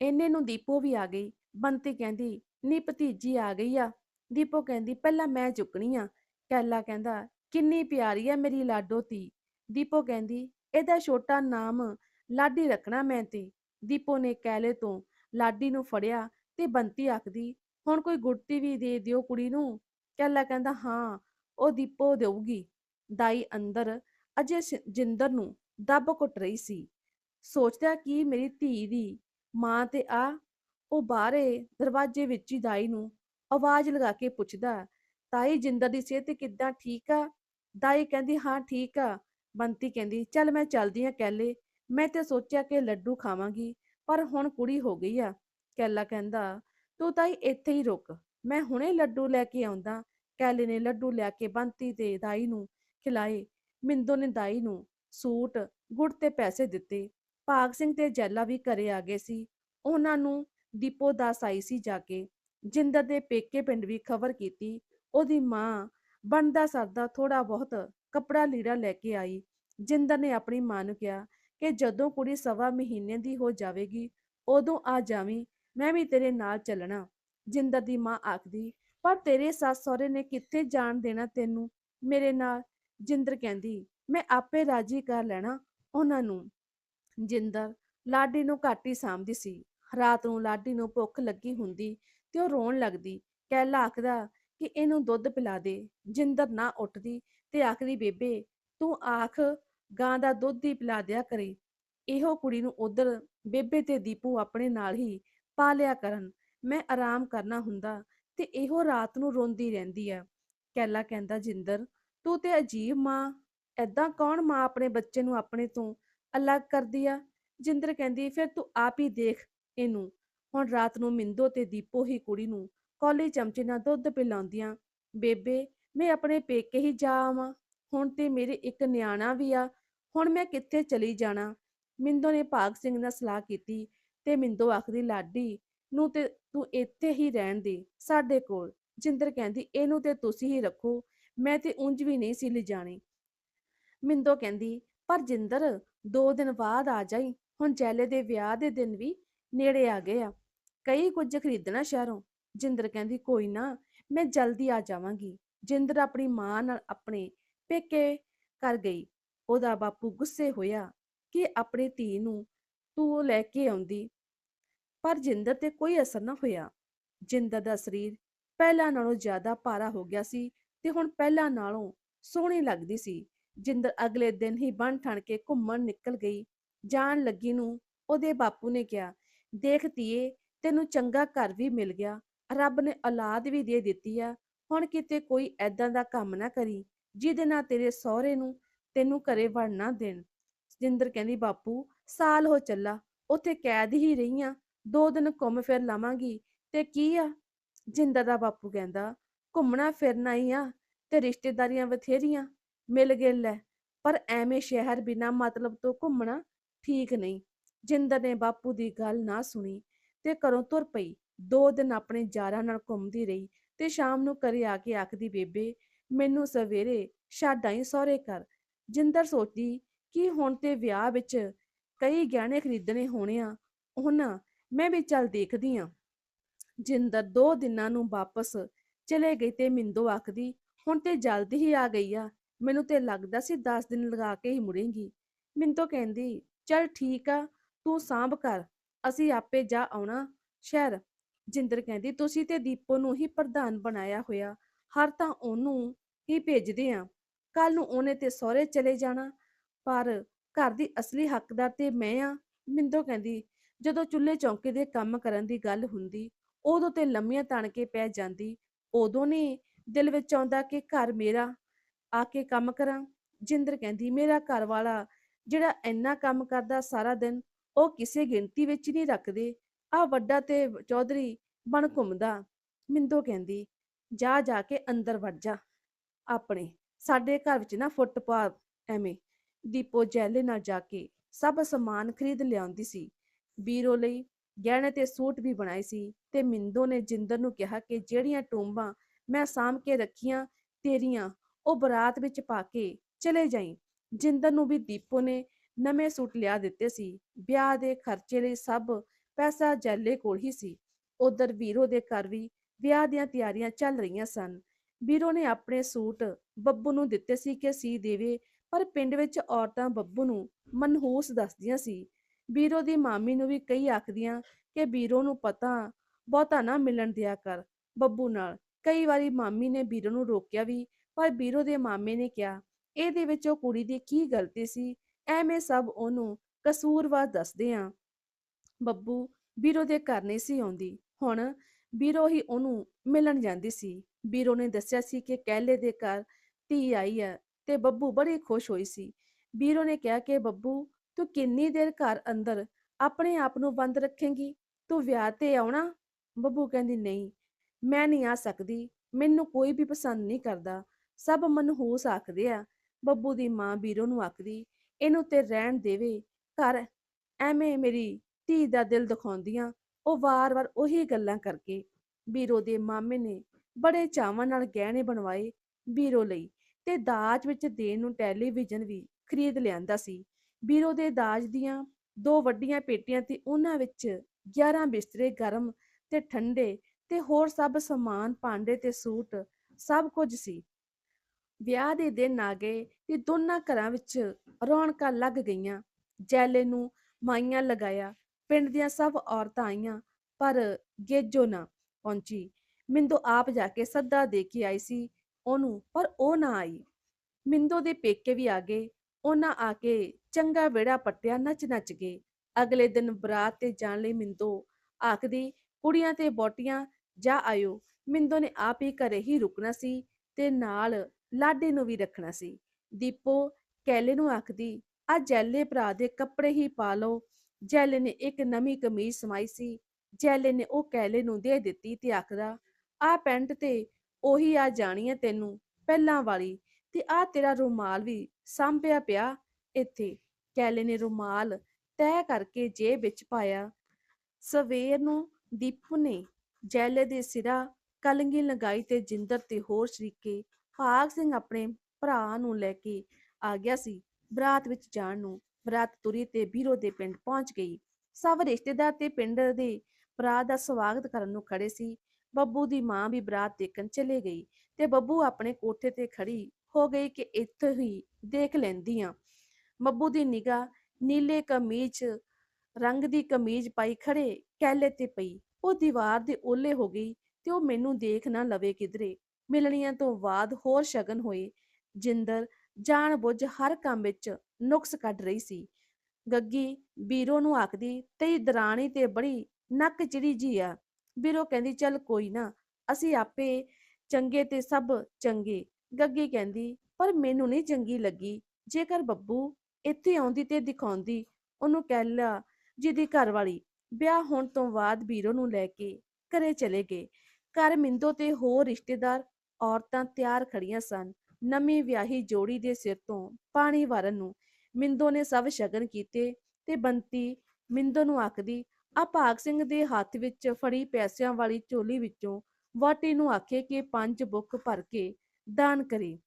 ਇੰਨੇ ਨੂੰ ਦੀਪੋ ਵੀ ਆ ਗਈ। ਬੰਤੀ ਕਹਿੰਦੀ, ਨੀ ਭਤੀਜੀ ਆ ਗਈ ਆ। ਦੀਪੋ ਕਹਿੰਦੀ, ਪਹਿਲਾਂ ਮੈਂ ਚੁੱਕਣੀ ਆ। ਕੈਲਾ ਕਹਿੰਦਾ, ਕਿੰਨੀ ਪਿਆਰੀ ਆ ਮੇਰੀ ਲਾਡੋ ਧੀ। ਦੀਪੋ ਕਹਿੰਦੀ, ਇਹਦਾ ਛੋਟਾ ਨਾਮ ਲਾਡੀ ਰੱਖਣਾ ਮੈਂ ਤੇ। ਦੀਪੋ ਨੇ ਕੈਲੇ ਤੋਂ ਲਾਡੀ ਨੂੰ ਫੜਿਆ ਤੇ ਬੰਤੀ ਆਖਦੀ, ਹੁਣ ਕੋਈ ਗੁੜਤੀ ਵੀ ਦੇ ਦਿਓ ਕੁੜੀ ਨੂੰ? ਕੈਲਾ ਕਹਿੰਦਾ, ਹਾਂ, ਉਹ ਦੀਪੋ ਦੇਊਗੀ। ਦਾਈ ਅੰਦਰ, ਅਜੇ ਜਿੰਦਰ ਨੂੰ ਦੱਬ ਘੁੱਟ ਰਹੀ ਸੀ। ਸੋਚਦਾ ਕਿ ਮੇਰੀ ਧੀ ਦੀ ਮਾਂ ਤੇ ਆ, ਉਹ ਬਾਹਰੇ ਦਰਵਾਜ਼ੇ ਵਿੱਚ ਹੀ ਦਾਈ ਨੂੰ ਆਵਾਜ਼ ਲਗਾ ਕੇ ਪੁੱਛਦਾ, ਤਾਈ, ਜਿੰਦਰ ਦੀ ਸਿਹਤ ਕਿੱਦਾਂ? ਠੀਕ ਆ? ਦਾਈ ਕਹਿੰਦੀ, ਹਾਂ, ਠੀਕ ਆ। ਬੰਤੀ ਕਹਿੰਦੀ, ਚੱਲ ਮੈਂ ਚੱਲਦੀ ਆ ਕਹਿਲੇ ਮੈਂ ਤੇ ਸੋਚਿਆ ਕਿ ਲੱਡੂ ਖਾਵਾਂਗੀ। ਪਰ ਹੁਣ ਕੁੜੀ ਹੋ ਗਈ ਆ, ਕੈਲਾ ਕਹਿੰਦਾ, ਤੂੰ ਤਾਈ ਇੱਥੇ ਹੀ ਰੁਕ, ਮੈਂ ਹੁਣੇ ਲੱਡੂ ਲੈ ਕੇ ਆਉਂਦਾ, ਕੈਲੇ ਨੇ ਲੱਡੂ ਲਿਆ ਕੇ ਬੰਤੀ ਤੇ ਦਾਈ ਨੂੰ ਖਿਲਾਏ, ਮਿੰਦੋ ਨੇ ਦਾਈ ਨੂੰ ਸੂਟ, ਗੁੜ ਤੇ ਪੈਸੇ ਦਿੱਤੇ, ਭਾਗ ਸਿੰਘ ਤੇ ਜੈਲਾ ਵੀ ਘਰੇ ਆ ਗਏ ਸੀ, ਉਹਨਾਂ ਨੂੰ ਦੀਪੋ ਦਾਸ ਆਈ ਸੀ ਜਾ ਕੇ, ਜਿੰਦਰ ਦੇ ਪੇਕੇ ਪਿੰਡ ਵੀ ਖਬਰ ਕੀਤੀ, ਉਹਦੀ ਮਾਂ ਬਣਦਾ ਸਰਦਾ ਥੋੜਾ ਬਹੁਤ ਕੱਪੜਾ ਲੀੜਾ ਲੈ ਕੇ ਆਈ, ਜਿੰਦਰ ਨੇ ਆਪਣੀ ਮਾਂ ਨੂੰ ਕਿਹਾ ਕਿ ਜਦੋਂ ਕੁੜੀ ਸਵਾ ਮਹੀਨੇ ਦੀ ਹੋ ਜਾਵੇਗੀ, ਉਦੋਂ ਆ ਜਾਵੀਂ, ਮੈਂ ਵੀ ਤੇਰੇ ਨਾਲ ਚੱਲਣਾ ਜਿੰਦਰ ਦੀ ਮਾਂ ਆਖਦੀ, ਪਰ ਤੇਰੇ ਸੱਸ ਸਹੁਰੇ ਨੇ ਕਿੱਥੇ ਜਾਣ ਦੇਣਾ ਤੈਨੂੰ? ਮੇਰੇ ਨਾਲ ਜਿੰਦਰ ਕਹਿੰਦੀ, ਮੈਂ ਆਪੇ ਰਾਜੀ ਕਰ ਲੈਣਾ ਉਹਨਾਂ ਨੂੰ। ਜਿੰਦਰ ਲਾਡੀ ਨੂੰ ਘਾਟੀ ਸਾਂਭਦੀ ਸੀ। ਰਾਤ ਨੂੰ ਲਾਡੀ ਨੂੰ ਭੁੱਖ ਲੱਗੀ ਹੁੰਦੀ ਤੇ ਉਹ ਰੋਣ ਲੱਗਦੀ, ਕਹਿਲਾ ਆਖਦਾ ਕਿ ਇਹਨੂੰ ਦੁੱਧ ਪਿਲਾ ਦੇ। ਜਿੰਦਰ ਨਾ ਉੱਠਦੀ ਤੇ ਆਖਦੀ, ਬੇਬੇ, ਤੂੰ ਆਖ ਗਾਂ ਦਾ ਦੁੱਧ ਹੀ ਪਿਲਾ ਦਿਆ ਕਰੇ। ਇਹੋ ਕੁੜੀ ਨੂੰ ਉਧਰ ਬੇਬੇ ਤੇ ਦੀਪੂ ਆਪਣੇ ਨਾਲ ਹੀ ਪਾ ਲਿਆ ਕਰਨ। ਮੈਂ ਆਰਾਮ ਕਰਨਾ ਹੁੰਦਾ ਤੇ ਇਹੋ ਰਾਤ ਨੂੰ ਰੋਂਦੀ ਰਹਿੰਦੀ ਆ। ਕੈਲਾ ਕਹਿੰਦਾ, ਜਿੰਦਰ, ਤੂੰ ਤੇ ਅਜੀਬ ਮਾਂ। ਐਦਾਂ ਕੌਣ ਮਾਂ ਆਪਣੇ ਬੱਚੇ ਨੂੰ ਆਪਣੇ ਤੋਂ ਅਲੱਗ ਕਰਦੀ ਆ? ਜਿੰਦਰ ਕਹਿੰਦੀ, ਫਿਰ ਤੂੰ ਆਪ ਹੀ ਦੇਖ ਇਹਨੂੰ। ਹੁਣ ਰਾਤ ਨੂੰ ਮਿੰਦੋ ਤੇ ਦੀਪੋ ਹੀ ਕੁੜੀ ਨੂੰ ਕੌਲੀ ਚਮਚੇ ਨਾਲ ਦੁੱਧ ਪਿਲਾਉਂਦੀਆਂ। ਬੇਬੇ, ਮੈਂ ਆਪਣੇ ਪੇਕੇ ਹੀ ਜਾ ਆਵਾਂ। ਹੁਣ ਤੇ ਮੇਰੇ ਇੱਕ ਨਿਆਣਾ ਵੀ ਆ। ਹੁਣ ਮੈਂ ਕਿੱਥੇ ਚਲੀ ਜਾਣਾ? ਮਿੰਦੋ ਨੇ ਭਾਗ ਸਿੰਘ ਨਾਲ ਸਲਾਹ ਕੀਤੀ ਤੇ ਮਿੰਦੋ ਆਖਦੀ, ਲਾਡੀ, ਨੂੰ ਤੇ ਤੂੰ ਇੱਥੇ ਹੀ ਰਹਿਣ ਦੇ, ਸਾਡੇ ਕੋਲ। ਜਿੰਦਰ ਕਹਿੰਦੀ, ਇਹਨੂੰ ਤੇ ਤੁਸੀਂ ਹੀ ਰੱਖੋ, ਮੈਂ ਤੇ ਉਂਝ ਵੀ ਨਹੀਂ ਸੀ ਲਿਜਾਣੀ। ਮਿੰਦੋ ਕਹਿੰਦੀ, ਪਰ ਜਿੰਦਰ, ਦੋ ਦਿਨ ਬਾਅਦ ਆ ਜਾਈ। ਹੁਣ ਜੈਲੇ ਦੇ ਵਿਆਹ ਦੇ ਦਿਨ ਵੀ ਨੇੜੇ ਆ ਗਏ ਆ। ਕਈ ਕੁਝ ਖਰੀਦਣਾ ਸ਼ਹਿਰੋਂ? ਜਿੰਦਰ ਕਹਿੰਦੀ, ਕੋਈ ਨਾ, ਮੈਂ ਜਲਦੀ ਆ ਜਾਵਾਂਗੀ। ਜਿੰਦਰ ਆਪਣੀ ਮਾਂ ਨਾਲ ਆਪਣੇ ਪੇਕੇ ਕਰ ਗਈ। ਉਹਦਾ ਬਾਪੂ ਗੁੱਸੇ ਹੋਇਆ ਕਿ ਆਪਣੀ ਧੀ ਨੂੰ ਤੂੰ ਲੈ ਕੇ ਆਉਂਦੀ। ਪਰ ਜਿੰਦਰ ਤੇ ਕੋਈ ਅਸਰ ਨਾ ਹੋਇਆ। ਜਿੰਦਰ ਦਾ ਸਰੀਰ ਪਹਿਲਾਂ ਨਾਲੋਂ ਜ਼ਿਆਦਾ ਭਾਰਾ ਹੋ ਗਿਆ ਸੀ ਤੇ ਹੁਣ ਪਹਿਲਾਂ ਨਾਲੋਂ ਸੋਹਣੀ ਲੱਗਦੀ ਸੀ। ਜਿੰਦਰ ਅਗਲੇ ਦਿਨ ਹੀ ਬਣ ਠਣ ਕੇ ਘੁੰਮਣ ਨਿਕਲ ਗਈ। ਜਾਣ ਲੱਗੀ ਨੂੰ ਉਹਦੇ ਬਾਪੂ ਨੇ ਕਿਹਾ, ਦੇਖ ਧੀਏ, ਤੈਨੂੰ ਚੰਗਾ ਘਰ ਵੀ ਮਿਲ ਗਿਆ। ਰੱਬ ਨੇ ਔਲਾਦ ਵੀ ਦੇ ਦਿੱਤੀ ਆ। ਹੁਣ ਕਿਤੇ ਕੋਈ ਐਦਾਂ ਦਾ ਕੰਮ ਨਾ ਕਰੀ, ਜਿਹਦੇ ਨਾਲ ਤੇਰੇ ਸਹੁਰੇ ਨੂੰ ਤੈਨੂੰ ਘਰੇ ਵੜ ਨਾ ਦੇਣ। ਜਿੰਦਰ ਕਹਿੰਦੀ, ਬਾਪੂ, ਸਾਲ ਹੋ ਚੱਲਾ, ਉੱਥੇ ਕੈਦ ਹੀ ਰਹੀ ਆ। ਦੋ ਦਿਨ ਘੁੰਮ ਫਿਰ ਲਾਵਾਂਗੀ, ਤੇ ਕੀ ਆ? ਜਿੰਦਰ ਦਾ ਬਾਪੂ ਕਹਿੰਦਾ, ਘੁੰਮਣਾ ਫਿਰਨਾ ਹੀ ਆ, ਤੇ ਰਿਸ਼ਤੇਦਾਰੀਆਂ ਬਥੇਰੀਆਂ, ਮਿਲ ਗਏ ਲੈ। ਪਰ ਐਵੇਂ ਸ਼ਹਿਰ ਬਿਨਾ ਮਤਲਬ ਤੋਂ ਘੁੰਮਣਾ ਠੀਕ ਨਹੀਂ। ਜਿੰਦਰ ਨੇ ਬਾਪੂ ਦੀ ਗੱਲ ਨਾ ਸੁਣੀ ਤੇ ਘਰੋਂ ਤੁਰ ਪਈ। ਦੋ ਦਿਨ ਆਪਣੇ ਯਾਰਾਂ ਨਾਲ ਘੁੰਮਦੀ ਰਹੀ ਤੇ ਸ਼ਾਮ ਨੂੰ ਘਰੇ ਆ ਕੇ ਆਖਦੀ, ਬੇਬੇ, ਮੈਨੂੰ ਸਵੇਰੇ ਛੱਡ ਆਈ ਸਹੁਰੇ ਕਰ ਜਿੰਦਰ ਸੋਚਦੀ ਕਿ ਹੁਣ ਤੇ ਵਿਆਹ ਵਿੱਚ ਕਈ ਗਹਿਣੇ ਖਰੀਦਣੇ ਹੋਣੇ ਆ ਉਹਨਾਂ ਮੈਂ ਵੀ ਚੱਲ ਦੇਖਦੀ ਆ। ਜਿੰਦਰ ਦੋ ਦਿਨਾਂ ਨੂੰ ਵਾਪਸ ਚਲੇ ਗਈ ਤੇ ਮਿੰਦੋ ਆਖਦੀ, ਹੁਣ ਤੇ ਜਲਦੀ ਹੀ ਆ ਗਈ ਆ, ਮੈਨੂੰ ਤੇ ਲੱਗਦਾ ਸੀ 10 ਦਿਨ ਲਗਾ ਕੇ ਹੀ ਮੁੜੇਗੀ। ਮਿੰਦੋ ਕਹਿੰਦੀ, ਚੱਲ ਠੀਕ ਆ, ਤੂੰ ਸਾਂਭ ਕਰ, ਅਸੀਂ ਆਪੇ ਜਾ ਆਉਣਾ ਸ਼ਹਿਰ। ਜਿੰਦਰ ਕਹਿੰਦੀ, ਤੁਸੀਂ ਤੇ ਦੀਪੋ ਨੂੰ ਹੀ ਪ੍ਰਧਾਨ ਬਣਾਇਆ ਹੋਇਆ, ਹਰ ਤਾਂ ਉਹਨੂੰ ਹੀ ਭੇਜਦੇ ਆ। ਕੱਲ ਨੂੰ ਉਹਨੇ ਤੇ ਸਹੁਰੇ ਚਲੇ ਜਾਣਾ। ਪਰ ਘਰ ਦੀ ਅਸਲੀ ਹੱਕਦਾਰ ਤੇ ਮੈਂ ਆ, ਮਿੰਦੋ ਕਹਿੰਦੀ, ਜਦੋਂ ਚੁੱਲ੍ਹੇ ਚੌਂਕੇ ਦੇ ਕੰਮ ਕਰਨ ਦੀ ਗੱਲ ਹੁੰਦੀ, ਉਦੋਂ ਤੇ ਲੰਮੀਆਂ ਤਣ ਕੇ ਪੈ ਜਾਂਦੀ, ਉਦੋਂ ਨੇ ਦਿਲ ਵਿੱਚ ਆਉਂਦਾ ਕਿ ਘਰ ਮੇਰਾ ਆ ਕੇ ਕੰਮ ਕਰਾਂ। ਜਿੰਦਰ ਕਹਿੰਦੀ, ਮੇਰਾ ਘਰ ਵਾਲਾ ਜਿਹੜਾ ਇੰਨਾ ਕੰਮ ਕਰਦਾ ਸਾਰਾ ਦਿਨ, ਉਹ ਕਿਸੇ ਗਿਣਤੀ ਵਿੱਚ ਨਹੀਂ ਰੱਖਦੇ। ਆ ਵੱਡਾ ਤੇ ਚੌਧਰੀ ਬਣ ਘੁੰਮਦਾ। ਮਿੰਦੋ ਕਹਿੰਦੀ, ਜਾ ਜਾ ਕੇ ਅੰਦਰ ਵੜ ਜਾ, ਆਪਣੇ ਸਾਡੇ ਘਰ ਵਿੱਚ ਨਾ ਫੁੱਟ ਪਾ ਐਵੇਂ, ਦੀਪੋ ਜੈਲੇ ਨਾਲ ਜਾ ਕੇ ਸਭ ਸਮਾਨ ਖਰੀਦ ਲਿਆਉਂਦੀ ਸੀ। ਬੀਰੋ ਲਈ ਗਹਿਣੇ ਤੇ ਸੂਟ ਵੀ ਬਣਾਏ ਸੀ ਤੇ ਮਿੰਦੋ ਨੇ ਜਿੰਦਰ ਨੂੰ ਕਿਹਾ ਕਿ ਜਿਹੜੀਆਂ ਟੂੰਬਾਂ ਮੈਂ ਸਾਂਭ ਕੇ ਰੱਖੀਆਂ ਤੇਰੀਆਂ, ਉਹ ਬਰਾਤ ਵਿੱਚ ਪਾ ਕੇ ਚਲੇ ਜਾਈਂ। ਜਿੰਦਰ ਨੂੰ ਵੀ ਦੀਪੋ ਨੇ ਨਵੇਂ ਸੂਟ ਲਿਆ ਦਿੱਤੇ ਸੀ। ਵਿਆਹ ਦੇ ਖਰਚੇ ਲਈ ਸਭ ਪੈਸਾ ਜੈਲੇ ਕੋਲ ਹੀ ਸੀ। ਉਧਰ ਵੀਰੋ ਦੇ ਘਰ ਵੀ ਵਿਆਹ ਦੀਆਂ ਤਿਆਰੀਆਂ ਚੱਲ ਰਹੀਆਂ ਸਨ। ਵੀਰੋ ਨੇ ਆਪਣੇ ਸੂਟ ਬੱਬੂ ਨੂੰ ਦਿੱਤੇ ਸੀ ਕਿ ਸੀ ਦੇਵੇ, ਪਰ ਪਿੰਡ ਵਿੱਚ ਔਰਤਾਂ ਬੱਬੂ ਨੂੰ ਮਨਹੂਸ ਦੱਸਦੀਆਂ ਸੀ। ਵੀਰੋ ਦੀ ਮਾਮੀ ਨੂੰ ਵੀ ਕਈ ਆਖਦੀਆਂ ਕਿ ਵੀਰੋ ਨੂੰ ਪਤਾ ਬਹੁਤਾ ਨਾ ਮਿਲਣ ਦਿਆ ਕਰ ਬੱਬੂ ਨਾਲ। ਕਈ ਵਾਰੀ ਮਾਮੀ ਨੇ ਵੀਰੋ ਨੂੰ ਰੋਕਿਆ ਵੀ, ਪਰ ਵੀਰੋ ਦੇ ਮਾਮੇ ਨੇ ਕਿਹਾ, ਇਹਦੇ ਵਿੱਚ ਉਹ ਕੁੜੀ ਦੀ ਕੀ ਗਲਤੀ ਸੀ? ਐਵੇਂ ਸਭ ਉਹਨੂੰ ਕਸੂਰਵਾਰ ਦੱਸਦੇ ਆ। ਬੱਬੂ ਵੀਰੋ ਦੇ ਘਰ ਨਹੀਂ ਸੀ ਆਉਂਦੀ। ਹੁਣ ਵੀਰੋ ਹੀ ਉਹਨੂੰ ਮਿਲਣ ਜਾਂਦੀ ਸੀ। ਵੀਰੋ ਨੇ ਦੱਸਿਆ ਸੀ ਕਿ ਕਹਿਲੇ ਦੇ ਘਰ ਧੀ ਆਈ ਹੈ ਤੇ ਬੱਬੂ ਬੜੀ ਖੁਸ਼ ਹੋਈ ਸੀ। ਵੀਰੋ ਨੇ ਕਿਹਾ ਕਿ, ਬੱਬੂ, ਤੂੰ ਕਿੰਨੀ ਦੇਰ ਘਰ ਅੰਦਰ ਆਪਣੇ ਆਪ ਨੂੰ ਬੰਦ ਰੱਖੇਂਗੀ? ਤੂੰ ਵਿਆਹ ਤੇ ਆਉਣਾ? ਬੱਬੂ ਕਹਿੰਦੀ, ਨਹੀਂ, ਮੈਂ ਨਹੀਂ ਆ ਸਕਦੀ। ਮੈਨੂੰ ਕੋਈ ਵੀ ਪਸੰਦ ਨਹੀਂ ਕਰਦਾ। ਸਭ ਮਨਹੂਸ ਆਖਦੇ ਆ। ਬੱਬੂ ਦੀ ਮਾਂ ਵੀਰੋ ਨੂੰ ਆਖਦੀ, ਇਹਨੂੰ ਤੇ ਰਹਿਣ ਦੇਵੇ। ਘਰ ਐਵੇਂ ਮੇਰੀ ਧੀ ਦਾ ਦਿਲ ਦਿਖਾਉਂਦੀਆਂ। ਉਹ ਵਾਰ-ਵਾਰ ਉਹੀ ਗੱਲਾਂ ਕਰਕੇ। ਵੀਰੋ ਦੇ ਮਾਮੇ ਨੇ ਬੜੇ ਚਾਵਾਂ ਨਾਲ ਗਹਿਣੇ ਬਣਵਾਏ ਵੀਰੋ ਲਈ। ਤੇ ਦਾਜ ਵਿੱਚ ਦੇਣ ਨੂੰ ਟੈਲੀਵਿਜ਼ਨ ਵੀ ਖਰੀਦ ਲਿਆਂਦਾ ਸੀ। ਬੀਰੋ ਦੇ ਦਾਜ ਦੀਆਂ ਦੋ ਵੱਡੀਆਂ ਪੇਟੀਆਂ ਤੇ ਉਹਨਾਂ ਵਿੱਚ 11 ਬਿਸਤਰੇ ਗਰਮ ਤੇ ਠੰਡੇ ਤੇ ਹੋਰ ਸਭ ਸਮਾਨ, ਭਾਂਡੇ ਤੇ ਸੂਟ, ਸਭ ਕੁਝ ਸੀ। ਵਿਆਹ ਦੇ ਦਿਨ ਆ ਗਏ ਤੇ ਦੋਨਾਂ ਘਰਾਂ ਵਿੱਚ ਰੌਣਕਾਂ ਲੱਗ ਗਈਆਂ। ਜੈਲੇ ਨੂੰ ਮਾਈਆਂ ਲਗਾਇਆ, ਪਿੰਡ ਦੀਆਂ ਸਭ ਔਰਤਾਂ ਆਈਆਂ, ਪਰ ਗੇਜੋ ਨਾ ਪਹੁੰਚੀ। ਮਿੰਦੋ ਆਪ ਜਾ ਕੇ ਸੱਦਾ ਦੇ ਕੇ ਆਈ ਸੀ ਉਹਨੂੰ, ਪਰ ਉਹ ਨਾ ਆਈ। ਮਿੰਦੋ ਦੇ ਪੇਕੇ ਵੀ ਆ ਗਏ। ਉਹਨਾਂ ਆ ਕੇ ਚੰਗਾ ਵਿਹੜਾ ਪੱਟਿਆ ਨੱਚ ਨੱਚ ਗਏ। ਅਗਲੇ ਦਿਨ ਬਰਾਤ ਤੇ ਜਾਣ ਲਈ ਮਿੰਦੋ ਆਖਦੀ, ਕੁੜੀਆਂ ਤੇ ਬੋਟੀਆਂ, ਜਾ ਆਇਓ। ਮਿੰਦੋ ਨੇ ਆਪ ਹੀ ਘਰੇ ਹੀ ਰੁਕਣਾ ਸੀ ਤੇ ਨਾਲ ਲਾਡੇ ਨੂੰ ਵੀ ਰੱਖਣਾ ਸੀ। ਦੀਪੋ ਕੈਲੇ ਨੂੰ ਆਖਦੀ, ਆ ਜੈਲੇ ਭਰਾ ਦੇ ਕੱਪੜੇ ਹੀ ਪਾ ਲਓ। ਜੈਲੇ ਨੇ ਇੱਕ ਨਵੀਂ ਕਮੀਜ਼ ਸਮਾਈ ਸੀ। ਜੈਲੇ ਨੇ ਉਹ ਕੈਲੇ ਨੂੰ ਦੇ ਦਿੱਤੀ ਤੇ ਆਖਦਾ, ਆ ਪੈਂਟ ਤੇ ਉਹੀ ਆ ਜਾਣੀ ਹੈ ਤੈਨੂੰ, ਪਹਿਲਾਂ ਵਾਲੀ। ਤੇ ਆ ਤੇਰਾ ਰੁਮਾਲ ਵੀ ਸਾਂਭਿਆ ਪਿਆ ਇੱਥੇ। ਕੈਲੇ ਨੇ ਰੁਮਾਲ ਤੈਅ ਕਰਕੇ ਜੇਬ ਵਿੱਚ ਪਾਇਆ। ਸਵੇਰ ਨੂੰ ਦੀਪੂ ਨੇ ਜੈਲੇ ਦੇ ਸਿਰਾ ਕਲੰਗੀ ਲਗਾਈ ਤੇ ਜਿੰਦਰ ਤੇ ਹੋਰ ਸ਼ਰੀਕੇ ਭਾਗ ਸਿੰਘ ਆਪਣੇ ਭਰਾ ਨੂੰ ਲੈ ਕੇ ਆ ਗਿਆ ਸੀ ਬਰਾਤ ਵਿੱਚ ਜਾਣ ਨੂੰ। ਬਰਾਤ ਤੁਰੀ ਤੇ ਬੀਰੋ ਦੇ ਪਿੰਡ ਪਹੁੰਚ ਗਈ। ਸਭ ਰਿਸ਼ਤੇਦਾਰ ਤੇ ਪਿੰਡ ਦੇ ਭਰਾ ਦਾ ਸਵਾਗਤ ਕਰਨ ਨੂੰ ਖੜੇ ਸੀ। ਬੱਬੂ ਦੀ ਮਾਂ ਵੀ ਬਰਾਤ ਦੇਖਣ ਚਲੇ ਗਈ ਤੇ ਬੱਬੂ ਆਪਣੇ ਕੋਠੇ ਤੇ ਖੜੀ ਹੋ ਗਈ ਕਿ ਇੱਥੇ ਹੀ ਦੇਖ ਲੈਂਦੀ ਆ ਬੱਬੂ ਦੀ ਨਿਗਾਹ ਨੀਲੇ ਕਮੀਜ਼, ਰੰਗ ਦੀ ਕਮੀਜ਼ ਪਾਈ ਖੜੇ ਕੈਲੇ ਤੇ ਪਈ। ਉਹ ਦੀਵਾਰ ਦੇ ਓਲੇ ਹੋ ਗਈ ਤੇ ਉਹ ਮੈਨੂੰ ਦੇਖ ਨਾ ਲਵੇ ਕਿਧਰੇ। ਮਿਲਣੀਆਂ ਤੋਂ ਬਾਅਦ ਹੋਰ ਸ਼ਗਨ ਹੋਏ। ਜਿੰਦਰ ਜਾਣ ਬੁੱਝ ਹਰ ਕੰਮ ਵਿੱਚ ਨੁਕਸ ਕੱਢ ਰਹੀ ਸੀ। ਗੱਗੀ ਬੀਰੋ ਨੂੰ ਆਖਦੀ, ਤੇਰੀ ਦਰਾਣੀ ਤੇ ਬੜੀ ਨੱਕ ਚਿੜੀ ਜੀ ਆ। ਬੀਰੋ ਕਹਿੰਦੀ, ਚੱਲ ਕੋਈ ਨਾ, ਅਸੀਂ ਆਪੇ ਚੰਗੇ ਤੇ ਸਭ ਚੰਗੇ। ਗੱਗੀ ਕਹਿੰਦੀ, ਪਰ ਮੈਨੂੰ ਨਹੀਂ ਚੰਗੀ ਲੱਗੀ। ਜੇਕਰ ਬੱਬੂ ਇੱਥੇ ਆਉਂਦੀ ਤੇ ਦਿਖਾਉਂਦੀ, ਉਹਨੂੰ ਕਹਿ ਕਹਿਲਾ ਜਿਹਦੀ ਘਰ ਵਾਲੀ ਵਿਆਹ ਹੋਣ ਤੋਂ ਬਾਅਦ ਬੀਰੋ ਨੂੰ ਲੈ ਕੇ ਘਰੇ ਚਲੇ ਗਏ। ਘਰ ਮਿੰਦੋ ਤੇ ਹੋਰ ਰਿਸ਼ਤੇਦਾਰ ਔਰਤਾਂ ਤਿਆਰ ਖੜੀਆਂ ਸਨ। ਨਵੀਂ ਵਿਆਹੀ ਜੋੜੀ ਦੇ ਸਿਰ ਤੋਂ ਪਾਣੀ ਵਾਰਨ ਨੂੰ ਮਿੰਦੋ ਨੇ ਸਭ ਸ਼ਗਨ ਕੀਤੇ ਤੇ ਬੰਤੀ ਮਿੰਦੋ ਨੂੰ ਆਖਦੀ ਆ ਭਾਗ ਸਿੰਘ ਦੇ ਹੱਥ ਵਿੱਚ ਫੜੀ ਪੈਸਿਆਂ ਵਾਲੀ ਝੋਲੀ ਵਿੱਚੋਂ ਵਾਟੀ ਨੂੰ ਆਖੇ ਕਿ ਪੰਜ ਬੁੱਕ ਭਰ ਕੇ ਦਾਨ ਕਰੇ।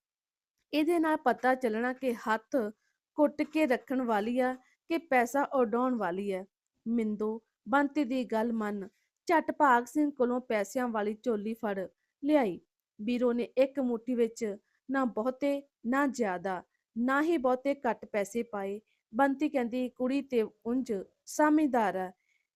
ਇਹਦੇ ਨਾਲ ਪਤਾ ਚੱਲਣਾ ਕਿ ਹੱਥ ਕੁੱਟ ਕੇ ਰੱਖਣ ਵਾਲੀ ਆ ਕਿ ਪੈਸਾ ਉਡਾਉਣ ਵਾਲੀ ਹੈ ਮਿੰਦੋ, ਬੰਤੀ ਦੀ ਗੱਲ ਮੰਨ, ਝਟ ਭਾਗ ਸਿੰਘ ਕੋਲੋਂ ਪੈਸਿਆਂ ਵਾਲੀ ਝੋਲੀ ਫੜ ਲਿਆਈ। ਬੀਰੋ ਨੇ ਇੱਕ ਮੁੱਠੀ ਵਿੱਚ ਨਾ ਬਹੁਤੇ, ਨਾ ਜ਼ਿਆਦਾ, ਨਾ ਹੀ ਬਹੁਤੇ ਘੱਟ ਪੈਸੇ ਪਾਏ। ਬੰਤੀ ਕਹਿੰਦੀ, ਕੁੜੀ ਤੇ ਉਂਝ ਸਮਝਦਾਰ ਹੈ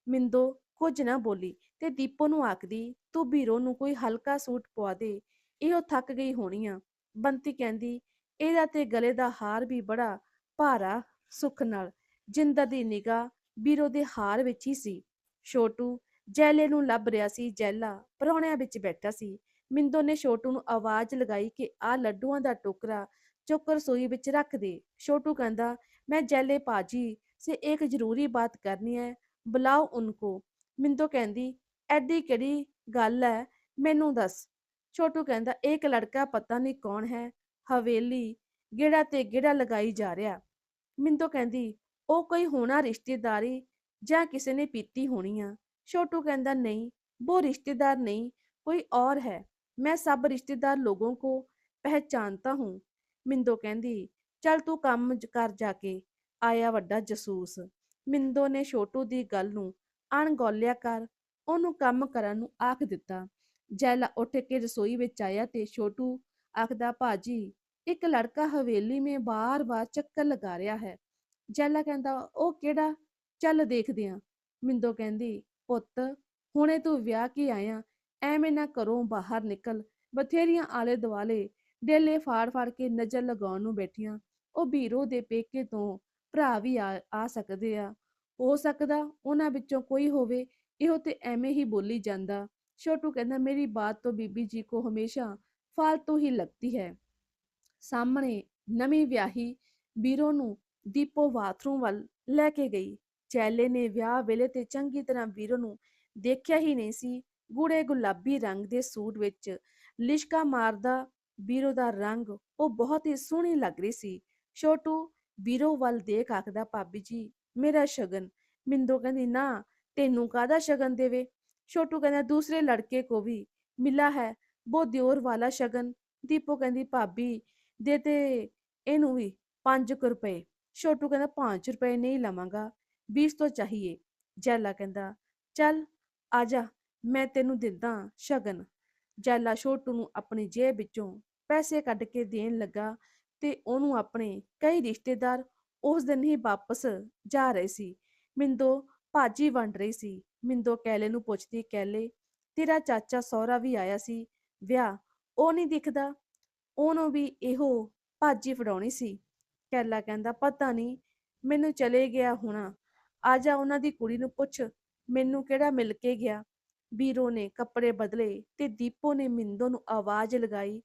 ਮਿੰਦੋ, ਕੁਝ ਨਾ ਬੋਲੀ ਤੇ ਦੀਪੋ ਨੂੰ ਆਖਦੀ, ਤੂੰ ਬੀਰੋ ਨੂੰ ਕੋਈ ਹਲਕਾ ਸੂਟ ਪਵਾ ਦੇ, ਇਹ ਉਹ ਥੱਕ ਗਈ ਹੋਣੀ ਆ। ਬੰਤੀ ਕਹਿੰਦੀ, ਇਹਦਾ ਤੇ ਗਲੇ ਦਾ ਹਾਰ ਵੀ ਬੜਾ ਭਾਰਾ ਸੁੱਖ ਨਾਲ। ਜਿੰਦਰ ਦੀ ਨਿਗਾਹ ਬੀਰੋ ਦੇ ਹਾਰ ਵਿੱਚ ਹੀ ਸੀ। ਛੋਟੂ ਜੈਲੇ ਨੂੰ ਲੱਭ ਰਿਹਾ ਸੀ, ਜੈਲਾ ਪਰੌਣਿਆਂ ਵਿੱਚ ਬੈਠਾ ਸੀ। ਮਿੰਦੋ ਨੇ ਛੋਟੂ ਨੂੰ ਆਵਾਜ਼ ਲਗਾਈ ਕਿ ਆ ਲੱਡੂਆਂ ਦਾ ਟੋਕਰਾ ਚੁੱਕ ਰਸੋਈ ਵਿੱਚ ਰੱਖ ਦੇ। ਛੋਟੂ ਕਹਿੰਦਾ, ਮੈਂ ਜੈਲੇ ਪਾਜੀ, ਸੇ ਇੱਕ ਜ਼ਰੂਰੀ ਬਾਤ ਕਰਨੀ ਹੈ ਬੁਲਾਓ ਉਨਕੋ। ਮਿੰਦੋ ਕਹਿੰਦੀ, ਐਡੀ ਕਿਹੜੀ ਗੱਲ ਹੈ ਮੈਨੂੰ ਦੱਸ। ਛੋਟੂ ਕਹਿੰਦਾ, ਇੱਕ ਲੜਕਾ ਪਤਾ ਨਹੀਂ ਕੌਣ ਹੈ। ਹਵੇਲੀ, ਗੇੜਾ ਤੇ ਗੇੜਾ ਲਗਾਈ ਜਾ ਰਿਹਾ। ਮਿੰਦੋ ਕਹਿੰਦੀ, ਉਹ ਕੋਈ ਹੋਣਾ ਰਿਸ਼ਤੇਦਾਰੀ ਜਾਂ ਕਿਸੇ ਨੇ ਪੀਤੀ ਹੋਣੀ ਆ? ਛੋਟੂ ਕਹਿੰਦਾ, ਨਹੀਂ ਉਹ ਰਿਸ਼ਤੇਦਾਰ ਨਹੀਂ, ਕੋਈ ਔਰ ਹੈ। ਮੈਂ ਸਭ ਰਿਸ਼ਤੇਦਾਰ ਲੋਗੋਂ ਕੋ ਪਹਿਚਾਨਤਾ ਹੂੰ। ਮਿੰਦੋ ਕਹਿੰਦੀ, ਚਲ ਤੂੰ ਕੰਮ ਕਰ ਜਾ ਕੇ, ਆਇਆ ਵੱਡਾ ਜਸੂਸ। ਮਿੰਦੋ ਨੇ ਛੋਟੂ ਦੀ ਗੱਲ ਨੂੰ ਅਣਗੌਲਿਆ ਕਰ ਉਹਨੂੰ ਕੰਮ ਕਰਨ ਨੂੰ ਆਖ ਦਿੱਤਾ। ਜੈਲਾ ਉੱਠ ਕੇ ਰਸੋਈ ਵਿੱਚ ਆਇਆ ਤੇ ਛੋਟੂ ਆਖਦਾ, ਭਾਜੀ, ਇੱਕ ਲੜਕਾ ਹਵੇਲੀ ਮੇ ਬਾਰ-ਬਾਰ ਚੱਕਰ ਲਗਾ ਰਿਹਾ ਹੈ। ਜੈਲਾ ਕਹਿੰਦਾ, ਉਹ ਕਿਹੜਾ? ਚੱਲ ਦੇਖਦੇ ਆਂ। ਮਿੰਦੋ ਕਹਿੰਦੀ, ਪੁੱਤ, ਹੁਣੇ ਤੂੰ ਵਿਆਹ ਕੇ ਆਇਆ, ਐਵੇਂ ਨਾ ਘਰੋਂ ਬਾਹਰ ਨਿਕਲ। ਬਥੇਰੀਆਂ ਆਲੇ ਦੁਆਲੇ ਡੇਲੇ ਫਾੜ ਫਾੜ ਕੇ ਨਜ਼ਰ ਲਗਾਉਣ ਨੂੰ ਬੈਠੀਆਂ। ਉਹ ਬੀਰੋ ਦੇ ਪੇਕੇ ਤੋਂ ਭਰਾ ਵੀ ਆ ਆ ਸਕਦੇ ਆ। ਹੋ ਸਕਦਾ ਉਹਨਾਂ ਵਿੱਚੋਂ ਕੋਈ ਹੋਵੇ, ਇਹੋ ਤੇ ਐਵੇਂ ਹੀ ਬੋਲੀ ਜਾਂਦਾ। ਛੋਟੂ ਕਹਿੰਦਾ, ਮੇਰੀ ਬਾਤ ਤੋਂ ਬੀਬੀ ਜੀ ਕੋ ਹਮੇਸ਼ਾ ਫਾਲਤੂ ਹੀ ਲੱਗਦੀ ਹੈ। ਸਾਹਮਣੇ ਨਵੀਂ ਵਿਆਹੀ ਬੀਰੋ ਨੂੰ ਦੀਪੋ ਬਾਥਰੂਮ ਵੱਲ ਲੈ ਕੇ ਗਈ। ਚੈਲੇ ਨੇ ਵਿਆਹ ਵੇਲੇ ਤੇ ਚੰਗੀ ਤਰ੍ਹਾਂ ਵੀਰੋ ਨੂੰ ਦੇਖਿਆ ਹੀ ਨਹੀਂ ਸੀ। ਗੂੜੇ ਗੁਲਾਬੀ ਰੰਗ ਦੇ ਸੂਟ ਵਿੱਚ ਲਿਸ਼ਕਾ ਮਾਰਦਾ ਵੀਰੋ ਦਾ ਰੰਗ ਉਹ ਬਹੁਤ ਹੀ ਸੋਹਣੀ ਲੱਗ ਰਹੀ ਸੀ। ਛੋਟੂ ਬੀਰੋ ਵੱਲ ਦੇਖ ਆਖਦਾ ਭਾਬੀ ਜੀ, ਮੇਰਾ ਸ਼ਗਨ। ਮਿੰਦੋ ਕਹਿੰਦੀ, ਨਾ, ਤੈਨੂੰ ਕਾਹਦਾ ਸ਼ਗਨ ਦੇਵੇ? ਛੋਟੂ ਕਹਿੰਦਾ, ਦੂਸਰੇ ਲੜਕੇ ਕੋ ਵੀ ਮਿਲਾ ਹੈ वो ਦਿਓਰ ਵਾਲਾ ਸ਼ਗਨ। ਦੀਪੋ ਕਹਿੰਦੀ, ਭਾਬੀ, ਦੇ ਤੇ ਇਹਨੂੰ ਵੀ 5 ਰੁਪਏ। ਛੋਟੂ ਕਹਿੰਦਾ 5 ਰੁਪਏ ਨਹੀਂ ਲਵਾਂਗਾ 20 ਤੋਂ ਚਾਹੀਏ। ਜੈਲਾ ਕਹਿੰਦਾ, ਚੱਲ, ਆ ਜਾ, ਮੈਂ ਤੈਨੂੰ ਦਿੰਦਾ ਸ਼ਗਨ। ਜੈਲਾ ਛੋਟੂ ਨੂੰ ਆਪਣੀ ਜੇਬ ਵਿੱਚੋਂ ਪੈਸੇ ਕੱਢ ਕੇ ਦੇਣ ਲੱਗਾ। ਤੇ ਉਹਨੂੰ ਆਪਣੇ ਕਈ ਰਿਸ਼ਤੇਦਾਰ ਉਸ ਦਿਨ ਹੀ ਵਾਪਸ ਜਾ ਰਹੇ ਸੀ। ਮਿੰਦੋ ਭਾਜੀ ਵੰਡ ਰਹੀ ਸੀ। ਮਿੰਦੋ ਕੈਲੇ ਨੂੰ ਪੁੱਛਦੀ, ਕੈਲੇ, ਤੇਰਾ ਚਾਚਾ ਸਹੁਰਾ ਵੀ ਆਇਆ ਸੀ। ਵਿਆਹ ਉਹ ਨਹੀਂ ਦਿਖਦਾ। ਉਹਨੂੰ ਵੀ ਇਹੋ ਭਾਜੀ ਫੜਾਉਣੀ ਸੀ। ਕੈਲਾ ਕਹਿੰਦਾ, ਪਤਾ ਨਹੀਂ, ਮੈਨੂੰ ਚਲੇ ਗਿਆ ਹੋਣਾ। ਆ ਜਾ ਉਹਨਾਂ ਦੀ ਕੁੜੀ ਨੂੰ ਪੁੱਛ, ਮੈਨੂੰ ਕਿਹੜਾ ਮਿਲ ਕੇ ਗਿਆ? ਵੀਰੋ ਨੇ ਕੱਪੜੇ ਬਦਲੇ ਤੇ ਦੀਪੋ ਨੇ ਮਿੰਦੋ ਨੂੰ ਆਵਾਜ਼ ਲਗਾਈ,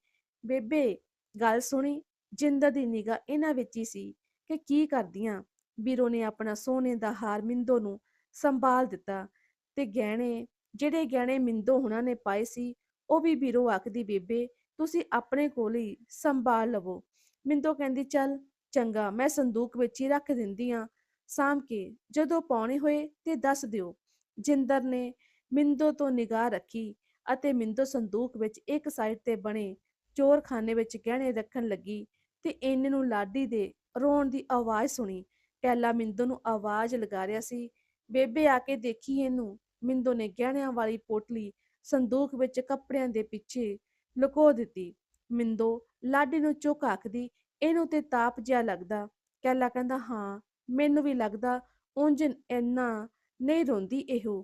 ਬੇਬੇ, ਗੱਲ ਸੁਣੀ ਜਿੰਦਰ ਦੀ ਨਿਗਾਹ ਇਹਨਾਂ ਵਿੱਚ ਹੀ ਸੀ ਕਿ ਕੀ ਕਰਦੀਆਂ। ਬੀਰੋ ਨੇ ਆਪਣਾ ਸੋਨੇ ਦਾ ਹਾਰ ਮਿੰਦੋ ਨੂੰ ਸੰਭਾਲ ਦਿੱਤਾ ਤੇ ਗਹਿਣੇ, ਜਿਹੜੇ ਗਹਿਣੇ ਮਿੰਦੋ ਹੁਣਾਂ ਨੇ ਪਾਏ ਸੀ, ਉਹ ਵੀ ਬੀਰੋ ਆਖਦੀ, ਬੇਬੇ, ਤੁਸੀਂ ਆਪਣੇ ਕੋਲ ਹੀ ਸੰਭਾਲ ਲਵੋ। ਮਿੰਦੋ ਕਹਿੰਦੀ, ਚੱਲ, ਚੰਗਾ, ਮੈਂ ਸੰਦੂਕ ਵਿੱਚ ਹੀ ਰੱਖ ਦਿੰਦੀ ਆ। ਸਾਂਭ ਕੇ ਜਦੋਂ ਪਾਉਣੇ ਹੋਏ ਤੇ ਦੱਸ ਦਿਓ। ਜਿੰਦਰ ਨੇ ਮਿੰਦੋ ਤੋਂ ਨਿਗਾਹ ਰੱਖੀ ਅਤੇ ਮਿੰਦੋ ਸੰਦੂਕ ਵਿੱਚ ਇੱਕ ਸਾਈਡ ਤੇ ਬਣੇ ਚੋਰਖਾਨੇ ਵਿੱਚ ਗਹਿਣੇ ਰੱਖਣ ਲੱਗੀ। ਤੇ ਇੰਨੇ ਨੂੰ ਲਾਡੀ ਦੇ ਰੋਣ ਦੀ ਆਵਾਜ਼ ਸੁਣੀ। ਕੈਲਾ ਮਿੰਦੋ ਨੂੰ ਆਵਾਜ਼ ਲਗਾ ਰਿਹਾ ਸੀ, ਬੇਬੇ ਆ ਕੇ ਦੇਖੀ ਇਹਨੂੰ। ਮਿੰਦੋ ਨੇ ਗਹਿਣਿਆਂ ਵਾਲੀ ਪੋਟਲੀ ਸੰਦੂਕ ਵਿੱਚ ਕੱਪੜਿਆਂ ਦੇ ਪਿੱਛੇ ਲੁਕੋ ਦਿੱਤੀ। ਮਿੰਦੋ ਲਾਡੀ ਨੂੰ ਚੁੱਕ ਆਖਦੀ, ਇਹਨੂੰ ਤੇ ਤਾਪ ਜਿਹਾ ਲੱਗਦਾ। ਕੈਲਾ ਕਹਿੰਦਾ, ਹਾਂ, ਮੈਨੂੰ ਵੀ ਲੱਗਦਾ ਉਂਝ ਇੰਨਾ ਨਹੀਂ ਰੋਂਦੀ ਇਹੋ।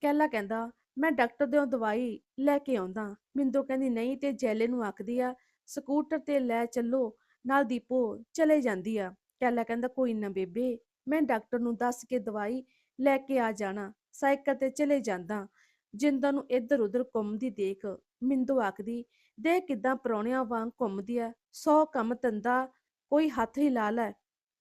ਕੈਲਾ ਕਹਿੰਦਾ, ਮੈਂ ਡਾਕਟਰ ਦੇ ਦਵਾਈ ਲੈ ਕੇ ਆਉਂਦਾ। ਮਿੰਦੋ ਕਹਿੰਦੀ, ਨਹੀਂ ਤੇ ਜੈਲੇ ਨੂੰ ਆਖਦੀ ਆ, ਸਕੂਟਰ ਤੇ ਲੈ ਚੱਲੋ ਨਾਲ ਦੀਪੋ ਚਲੇ ਜਾਂਦੀ ਆ। ਕੈਲਾ ਕਹਿੰਦਾ, ਕੋਈ ਨਾ ਬੇਬੇ, ਮੈਂ ਡਾਕਟਰ ਨੂੰ ਦੱਸ ਕੇ ਦਵਾਈ ਲੈ ਕੇ ਆ ਜਾਣਾ। ਸਾਈਕਲ ਤੇ ਚਲੇ ਜਾਂਦਾ। ਜਿੰਦਾ ਨੂੰ ਇੱਧਰ ਉੱਧਰ ਘੁੰਮਦੀ ਦੇਖ, ਮਿੰਦੂ ਆਖਦੀ, ਦੇਖ ਕਿਦਾਂ ਪਰੌਣਿਆਂ ਵਾਂਗ ਘੁੰਮਦੀ ਆ। ਸੌ ਕੰਮ ਧੰਦਾ ਕੋਈ ਹੱਥ ਹੀ ਲਾ ਲੈ।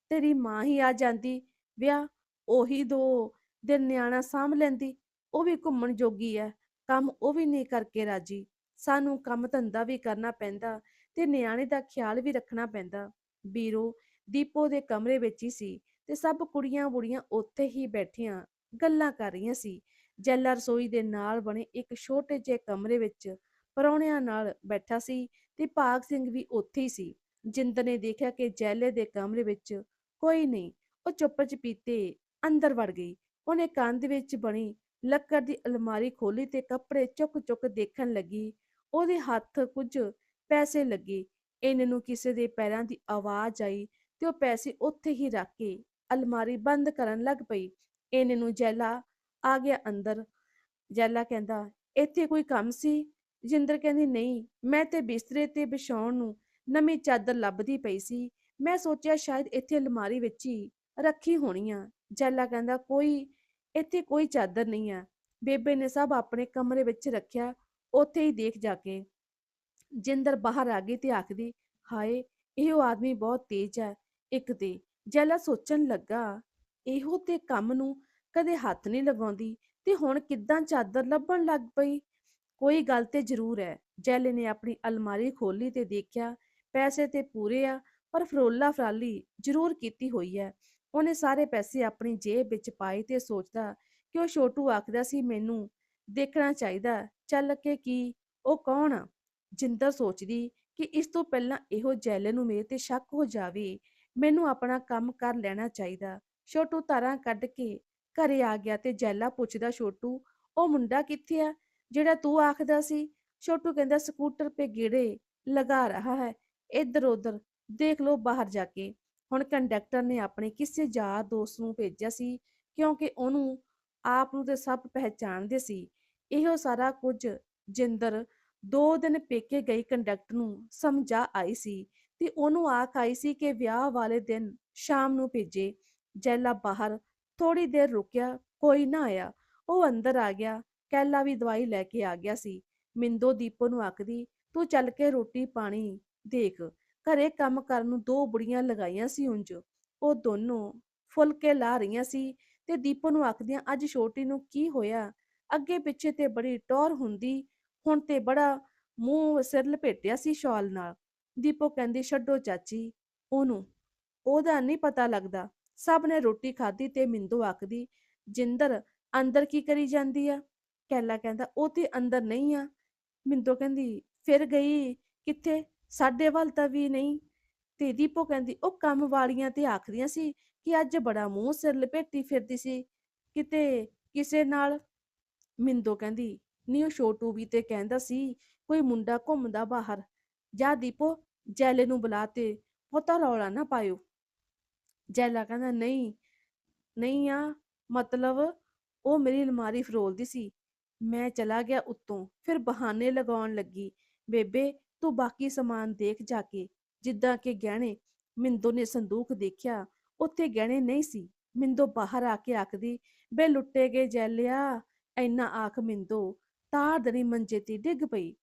ਤੇਰੀ ਮਾਂ ਹੀ ਆ ਜਾਂਦੀ। ਵਿਆਹ ਉਹੀ ਦੋ ਦਿਨ ਨਿਆਣਾ ਸਾਂਭ ਲੈਂਦੀ। ਉਹ ਵੀ ਘੁੰਮਣ ਜੋਗੀ ਐ ਕੰਮ ਉਹ ਵੀ ਨਹੀਂ ਕਰਕੇ ਰਾਜੀ। ਸਾਨੂੰ ਕੰਮ ਧੰਦਾ ਵੀ ਕਰਨਾ ਪੈਂਦਾ। ਤੇ ਨਿਆਣੇ ਦਾ ਖਿਆਲ ਵੀ ਰੱਖਣਾ ਪੈਂਦਾ। ਬੀਰੋ ਦੀਪੋ ਦੇ ਕਮਰੇ ਵਿੱਚ ਹੀ ਸੀ ਤੇ ਸਭ ਕੁੜੀਆਂ ਬੁੜੀਆਂ ਉੱਥੇ ਹੀ ਬੈਠੀਆਂ ਗੱਲਾਂ ਕਰ ਰਹੀਆਂ ਸੀ। ਜੈਲਾ ਰਸੋਈ ਦੇ ਨਾਲ ਬਣੇ ਇੱਕ ਛੋਟੇ ਜਿਹੇ ਕਮਰੇ ਵਿੱਚ ਪਰੌਣਿਆਂ ਨਾਲ ਬੈਠਾ ਸੀ ਤੇ ਭਾਗ ਸਿੰਘ ਵੀ ਉੱਥੇ ਹੀ ਸੀ। ਜਿੰਦ ਨੇ ਦੇਖਿਆ ਕਿ ਜੈਲੇ ਦੇ ਕਮਰੇ ਵਿੱਚ ਕੋਈ ਨਹੀਂ, ਉਹ ਚੁੱਪ ਚਪੀਤੇ ਅੰਦਰ ਵੜ ਗਈ। ਉਹਨੇ ਕੰਧ ਵਿੱਚ ਬਣੀ ਲੱਕੜ ਦੀ ਅਲਮਾਰੀ ਖੋਲੀ ਤੇ ਕੱਪੜੇ ਚੁੱਕ ਚੁੱਕ ਦੇਖਣ ਲੱਗੀ। ਉਹਦੇ ਹੱਥ ਕੁਝ ਪੈਸੇ ਲੱਗੇ। ਇਹਨੇ ਨੂੰ ਕਿਸੇ ਦੇ ਪੈਰਾਂ ਦੀ ਆਵਾਜ਼ ਆਈ ਤੇ ਉਹ ਪੈਸੇ ਉੱਥੇ ਹੀ ਰੱਖ ਕੇ ਅਲਮਾਰੀ ਬੰਦ ਕਰਨ ਲੱਗ ਪਈ। ਇਹਨੇ ਨੂੰ ਜੈਲਾ ਆ ਗਿਆ ਅੰਦਰ। ਜੈਲਾ ਕਹਿੰਦਾ, ਇੱਥੇ ਕੋਈ ਕੰਮ ਸੀ? ਜਿੰਦਰ ਕਹਿੰਦੀ, ਨਹੀਂ, ਮੈਂ ਤੇ ਬਿਸਤਰੇ ਤੇ ਵਿਛਾਉਣ ਨੂੰ ਨਵੀਂ ਚਾਦਰ ਲੱਭਦੀ ਪਈ ਸੀ। ਮੈਂ ਸੋਚਿਆ ਸ਼ਾਇਦ ਇੱਥੇ ਅਲਮਾਰੀ ਵਿੱਚ ਹੀ ਰੱਖੀ ਹੋਣੀ ਆ। ਜੈਲਾ ਕਹਿੰਦਾ, ਕੋਈ, ਇੱਥੇ ਕੋਈ ਚਾਦਰ ਨਹੀਂ ਆ। ਬੇਬੇ ਨੇ ਸਭ ਆਪਣੇ ਕਮਰੇ ਵਿੱਚ ਰੱਖਿਆ, ਉੱਥੇ ਹੀ ਦੇਖ ਜਾ ਕੇ। ਜਿੰਦਰ ਬਾਹਰ ਆ ਗਈ ਤੇ ਆਖਦੀ, ਹਾਏ, ਇਹੋ ਆਦਮੀ ਬਹੁਤ ਤੇਜ਼ ਹੈ। ਇੱਕ ਤੇ ਜੈਲਾ ਸੋਚਣ ਲੱਗਾ, ਇਹੋ ਤੇ ਕੰਮ ਨੂੰ ਕਦੇ ਹੱਥ ਨਹੀਂ ਲਗਾਉਂਦੀ ਤੇ ਹੁਣ ਕਿੱਦਾਂ ਚਾਦਰ ਲੱਭਣ ਲੱਗ ਪਈ? ਕੋਈ ਗੱਲ ਤੇ ਜ਼ਰੂਰ ਹੈ। ਜੈਲੇ ਨੇ ਆਪਣੀ ਅਲਮਾਰੀ ਖੋਲੀ ਤੇ ਦੇਖਿਆ, ਪੈਸੇ ਤੇ ਪੂਰੇ ਆ, ਪਰ ਫਰੋਲਾ ਫਰਾਲੀ ਜ਼ਰੂਰ ਕੀਤੀ ਹੋਈ ਹੈ। ਉਹਨੇ ਸਾਰੇ ਪੈਸੇ ਆਪਣੀ ਜੇਬ ਵਿੱਚ ਪਾਏ ਤੇ ਸੋਚਦਾ ਕਿ ਉਹ ਛੋਟੂ ਆਖਦਾ ਸੀ, ਮੈਨੂੰ ਦੇਖਣਾ ਚਾਹੀਦਾ, ਚੱਲ ਕੇ ਕੀ, ਉਹ ਕੌਣ ਆ? ਜਿੰਦਰ ਸੋਚਦੀ ਕਿ ਇਸ ਤੋਂ ਪਹਿਲਾਂ ਇਹੋ ਜੈਲੇ ਨੂੰ ਮੇਰੇ ਤੇ ਸ਼ੱਕ ਹੋ ਜਾਵੇ, ਮੈਨੂੰ ਆਪਣਾ ਕੰਮ ਕਰ ਲੈਣਾ ਚਾਹੀਦਾ। ਛੋਟੂ ਤਾਰਾਂ ਕੱਢ ਕੇ ਘਰੇ ਆ ਗਿਆ ਤੇ ਜੈਲਾ ਪੁੱਛਦਾ, ਛੋਟੂ, ਉਹ ਮੁੰਡਾ ਕਿੱਥੇ ਆ? ਜਿਹੜਾ ਤੂੰ ਆਖਦਾ ਸੀ? ਛੋਟੂ ਕਹਿੰਦਾ, ਸਕੂਟਰ 'ਤੇ ਗੇੜੇ ਲਗਾ ਰਹਾ ਹੈ, ਇੱਧਰ ਉੱਧਰ, ਦੇਖ ਲਓ ਬਾਹਰ ਜਾ ਕੇ। ਹੁਣ ਕੰਡਕਟਰ ਨੇ ਆਪਣੇ ਕਿਸੇ ਯਾਰ ਦੋਸਤ ਨੂੰ ਭੇਜਿਆ ਸੀ, ਕਿਉਂਕਿ ਉਹਨੂੰ ਆਪ ਨੂੰ ਤੇ ਸਭ ਪਹਿਚਾਣਦੇ ਸੀ। ਇਹੋ ਸਾਰਾ ਕੁਝ ਜਿੰਦਰ ਦੋ ਦਿਨ ਪੇਕੇ ਗਈ ਕੰਡਕਟਰ ਨੂੰ ਸਮਝਾ ਆਈ ਸੀ ਤੇ ਉਹਨੂੰ ਆਖ ਆਈ ਸੀ ਕਿ ਵਿਆਹ ਵਾਲੇ ਦਿਨ ਸ਼ਾਮ ਨੂੰ ਭੇਜੇ। ਜੈਲਾ ਬਾਹਰ ਥੋੜੀ ਦੇਰ ਰੁਕਿਆ, ਕੋਈ ਨਾ ਆਇਆ। ਉਹ ਅੰਦਰ ਆ ਗਿਆ, ਕੈਲਾ ਵੀ ਦਵਾਈ ਲੈ ਕੇ ਆ ਗਿਆ ਸੀ। ਮਿੰਦੋ ਦੀਪੋ ਨੂੰ ਆਖਦੀ, ਤੂੰ ਚੱਲ ਕੇ ਰੋਟੀ ਪਾਣੀ ਦੇਖ। ਘਰੇ ਕੰਮ ਕਰਨ ਨੂੰ ਦੋ ਬੁੜੀਆਂ ਲਗਾਈਆਂ ਸੀ ਉਂਝ। ਉਹ ਦੋਨੋਂ ਫੁਲਕੇ ਲਾ ਰਹੀਆਂ ਸੀ ਤੇ ਦੀਪੋ ਨੂੰ ਆਖਦੀਆਂ, ਅੱਜ ਛੋਟੀ ਨੂੰ ਕੀ ਹੋਇਆ? ਅੱਗੇ ਪਿੱਛੇ ਤੇ ਬੜੀ ਟੌਰ ਹੁੰਦੀ। ਹੁਣ ਤੇ ਬੜਾ ਮੂੰਹ ਸਿਰ ਲਪੇਟਿਆ ਸੀ ਸ਼ਾਲ ਨਾਲ। ਦੀਪੋ ਕਹਿੰਦੀ, ਛੱਡੋ ਚਾਚੀ। ਉਹਨੂੰ। ਉਹਦਾ ਨਹੀਂ ਪਤਾ ਲੱਗਦਾ। ਸਭ ਨੇ ਰੋਟੀ ਖਾਧੀ ਤੇ ਮਿੰਦੋ ਆਖਦੀ, ਜਿੰਦਰ, ਅੰਦਰ ਕੀ ਕਰੀ ਜਾਂਦੀ ਆ? ਕੈਲਾ ਕਹਿੰਦਾ, ਉਹ ਤੇ ਅੰਦਰ ਨਹੀਂ ਆ। ਮਿੰਦੋ ਕਹਿੰਦੀ, ਫਿਰ ਗਈ ਕਿੱਥੇ? ਸਾਡੇ ਵੱਲ ਤਾਂ ਵੀ ਨਹੀਂ। ਤੇ ਦੀਪੋ ਕਹਿੰਦੀ, ਉਹ ਕੰਮ ਵਾਲੀਆਂ ਤੇ ਆਖਦੀਆਂ ਸੀ ਕਿ ਅੱਜ ਬੜਾ ਮੂੰਹ ਸਿਰ ਲਪੇਟੀ ਫਿਰਦੀ ਸੀ। ਕਿਤੇ ਕਿਸੇ ਨਾਲ? ਮਿੰਦੋ ਕਹਿੰਦੀ ਨੀ ਉਹ ਛੋਟੂ ਵੀ ਤੇ ਕਹਿੰਦਾ ਸੀ, ਕੋਈ ਮੁੰਡਾ ਘੁੰਮਦਾ ਬਾਹਰ। ਜਾ ਦੀਪੋ, ਜੈਲੇ ਨੂੰ ਬੁਲਾ ਤੇ ਬਹੁਤਾ ਰੌਲਾ ਨਾ ਪਾਇਓ। ਜੈਲਾ ਕਹਿੰਦਾ, ਨਹੀਂ ਨਹੀਂ ਆ, ਮਤਲਬ ਉਹ ਮੇਰੀ ਅਲਮਾਰੀ ਫਰੋਲਦੀ ਸੀ। ਮੈਂ ਚਲਾ ਗਿਆ ਉੱਤੋਂ, ਫਿਰ ਬਹਾਨੇ ਲਗਾਉਣ ਲੱਗੀ, ਬੇਬੇ, ਤੂੰ ਬਾਕੀ ਸਮਾਨ ਦੇਖ ਜਾ ਕੇ। ਜਿੱਦਾਂ ਕਿ ਗਹਿਣੇ ਮਿੰਦੋ ਨੇ ਸੰਦੂਕ ਦੇਖਿਆ, ਉੱਥੇ ਗਹਿਣੇ ਨਹੀਂ ਸੀ। ਮਿੰਦੋ ਬਾਹਰ ਆ ਕੇ ਆਖਦੀ, ਬੇ ਲੁੱਟੇ ਗਏ ਜੈਲਿਆ ਐਨਾ ਆਖ ਮਿੰਦੋ। ਤਾੜਦਣੀ ਮੰਜੇ ਤੇ ਡਿੱਗ ਪਈ।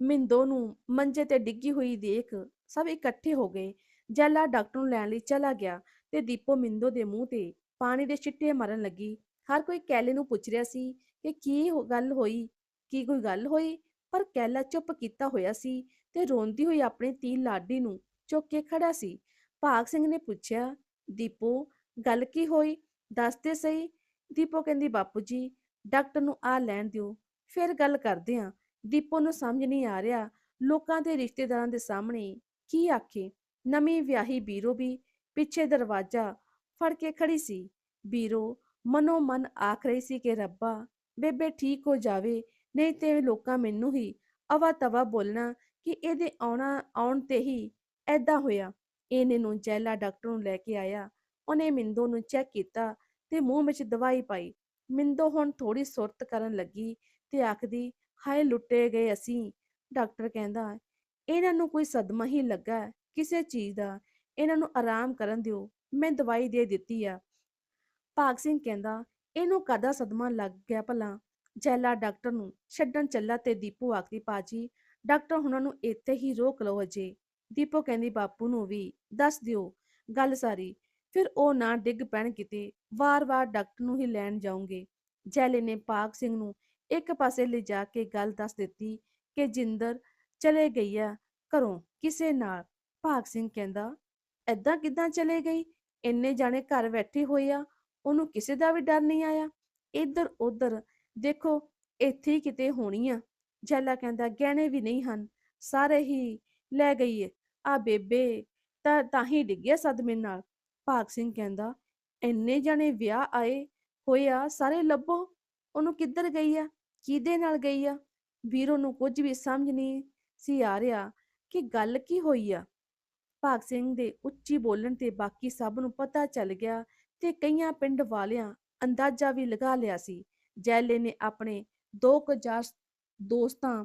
ਮਿੰਦੋ ਨੂੰ ਮੰਜੇ ਤੇ ਡਿੱਗੀ ਹੋਈ ਦੇਖ ਸਭ ਇਕੱਠੇ ਹੋ ਗਏ। ਜੈਲਾ ਡਾਕਟਰ ਨੂੰ ਲੈਣ ਲਈ ਚਲਾ ਗਿਆ ਤੇ ਦੀਪੋ ਮਿੰਦੋ ਦੇ ਮੂੰਹ ਤੇ ਪਾਣੀ ਦੇ ਛਿੱਟੇ ਮਾਰਨ ਲੱਗੀ। ਹਰ ਕੋਈ ਕੈਲੇ ਨੂੰ ਪੁੱਛ ਰਿਹਾ ਸੀ ਕਿ ਕੀ ਗੱਲ ਹੋਈ, ਕੀ ਕੋਈ ਗੱਲ ਹੋਈ, ਪਰ ਕੈਲਾ ਚੁੱਪ ਕੀਤਾ ਹੋਇਆ ਸੀ ਤੇ ਰੋਂਦੀ ਹੋਈ ਆਪਣੀ ਧੀ ਲਾਡੀ ਨੂੰ ਚੁੱਕ ਕੇ ਖੜਾ ਸੀ। ਭਾਗ ਸਿੰਘ ਨੇ ਪੁੱਛਿਆ, ਦੀਪੋ, ਗੱਲ ਕੀ ਹੋਈ? ਦੱਸ ਤੇ ਸਹੀ? ਦੀਪੋ ਕਹਿੰਦੀ, ਬਾਪੂ ਜੀ ਡਾਕਟਰ ਨੂੰ ਆ ਲੈਣ ਦਿਓ। ਫਿਰ ਗੱਲ ਕਰਦੇ ਆਂ ਦੀਪੋ ਨੂੰ ਸਮਝ ਨਹੀਂ ਆ ਰਿਹਾ। ਲੋਕਾਂ ਦੇ ਰਿਸ਼ਤੇਦਾਰਾਂ ਦੇ ਸਾਹਮਣੇ ਕੀ ਆਖੇ? ਨਵੀਂ ਵਿਆਹੀ ਬੀਰੋ ਵੀ ਪਿੱਛੇ ਦਰਵਾਜ਼ਾ ਫੜ ਕੇ ਖੜੀ ਸੀ। ਬੀਰੋ ਮਨੋ ਮਨ ਆਖ ਰਹੀ ਸੀ ਕਿ ਰੱਬਾ, ਬੇਬੇ ਠੀਕ ਹੋ ਜਾਵੇ, ਨਹੀਂ ਤੇ ਲੋਕਾਂ ਮੈਨੂੰ ਹੀ ਅਵਾ ਤਵਾ ਬੋਲਣਾ ਕਿ ਇਹਦੇ ਆਉਣਾ, ਆਉਣ ਤੇ ਹੀ ਐਦਾਂ ਹੋਇਆ। ਇਹਨੇ ਨੂੰ ਜੈਲਾ ਡਾਕਟਰ ਨੂੰ ਲੈ ਕੇ ਆਇਆ। ਉਹਨੇ ਮਿੰਦੋ ਨੂੰ ਚੈੱਕ ਕੀਤਾ ਤੇ ਮੂੰਹ ਵਿੱਚ ਦਵਾਈ ਪਾਈ। ਮਿੰਦੋ ਹੁਣ ਥੋੜੀ ਸੁਰਤ ਕਰਨ ਲੱਗੀ ਤੇ ਆਖਦੀ, ਹਾਏ, ਲੁੱਟੇ ਗਏ ਅਸੀਂ। ਡਾਕਟਰ ਕਹਿੰਦਾ, ਇਹਨਾਂ ਨੂੰ ਕੋਈ ਸਦਮਾ ਹੀ ਲੱਗਾ ਕਿਸੇ ਚੀਜ਼ ਦਾ। ਇਹਨਾਂ ਨੂੰ ਆਰਾਮ ਕਰਨ ਦਿਓ। ਮੈਂ ਦਵਾਈ ਦੇ ਦਿੱਤੀ ਆ। ਭਾਗ ਸਿੰਘ ਕਹਿੰਦਾ, ਇਹਨੂੰ ਕਦਾ ਸਦਮਾ ਲੱਗ ਗਿਆ ਭਲਾ? ਜੈਲਾ ਡਾਕਟਰ ਨੂੰ ਛੱਡਣ ਚੱਲਾ ਤੇ ਦੀਪੂ ਆਖਦੀ ਪਾਜੀ ਡਾਕਟਰ ਹੁਣਾਂ ਨੂੰ ਇੱਥੇ ਹੀ ਰੋਕ ਲਓ ਅਜੇ ਦੀਪੋ ਕਹਿੰਦੀ, ਬਾਪੂ ਨੂੰ ਵੀ। ਦੱਸ ਦਿਓ। ਗੱਲ ਸਾਰੀ। ਫਿਰ ਉਹ ਨਾ ਡਿੱਗ ਪੈਣ ਕਿਤੇ। ਵਾਰ-ਵਾਰ ਡਾਕਟਰ ਨੂੰ ਹੀ ਲੈਣ ਜਾਉਂਗੇ ਜੈਲੇ ਨੇ ਭਾਗ ਸਿੰਘ ਨੂੰ ਇੱਕ ਪਾਸੇ ਲਿਜਾ ਕੇ ਗੱਲ ਦੱਸ ਦਿੱਤੀ ਕਿ ਜਿੰਦਰ ਚਲੇ ਗਈ ਆ ਘਰੋਂ ਕਿਸੇ ਨਾਲ। ਭਾਗ ਸਿੰਘ ਕਹਿੰਦਾ ਐਦਾਂ ਕਿਦਾਂ ਚਲੇ ਗਈ? ਇੰਨੇ ਜਾਣੇ ਘਰ ਬੈਠੇ ਹੋਏ ਆ, ਉਹਨੂੰ ਕਿਸੇ ਦਾ ਵੀ ਡਰ ਨਹੀਂ ਆਇਆ। ਇੱਧਰ ਉੱਧਰ ਦੇਖੋ, ਇੱਥੇ ਹੀ ਕਿਤੇ ਹੋਣੀ ਆ। ਜੈਲਾ ਕਹਿੰਦਾ, ਗਹਿਣੇ ਵੀ ਨਹੀਂ ਹਨ, ਸਾਰੇ ਹੀ ਲੈ ਗਈ ਏ। ਆ ਬੇਬੇ ਤਾਂ ਤਾਂ ਹੀ ਡਿੱਗਿਆ ਸਦਮੇ ਨਾਲ। ਭਾਗ ਸਿੰਘ ਕਹਿੰਦਾ, ਇੰਨੇ ਜਾਣੇ ਵਿਆਹ ਆਏ ਹੋਏ ਆ, ਸਾਰੇ ਲੱਭੋ। ਉਹਨੂੰ ਕਿੱਧਰ ਗਈ ਆ? ਕਿਹਦੇ ਨਾਲ ਗਈ ਆ? ਵੀਰੋ ਨੂੰ ਕੁਝ ਵੀ ਸਮਝ ਨਹੀਂ ਸੀ ਆ ਰਿਹਾ ਕਿ ਗੱਲ ਕੀ ਹੋਈ ਆ। ਭਾਗ ਸਿੰਘ ਦੇ ਉੱਚੀ ਬੋਲਣ ਤੇ ਬਾਕੀ ਸਭ ਨੂੰ ਪਤਾ ਚੱਲ ਗਿਆ ਤੇ ਕਈਆਂ ਪਿੰਡ ਵਾਲਿਆਂ ਅੰਦਾਜ਼ਾ ਵੀ ਲਗਾ ਲਿਆ ਸੀ। ਜੈਲੇ ਨੇ ਆਪਣੇ ਦੋ ਕੁ ਦੋਸਤਾਂ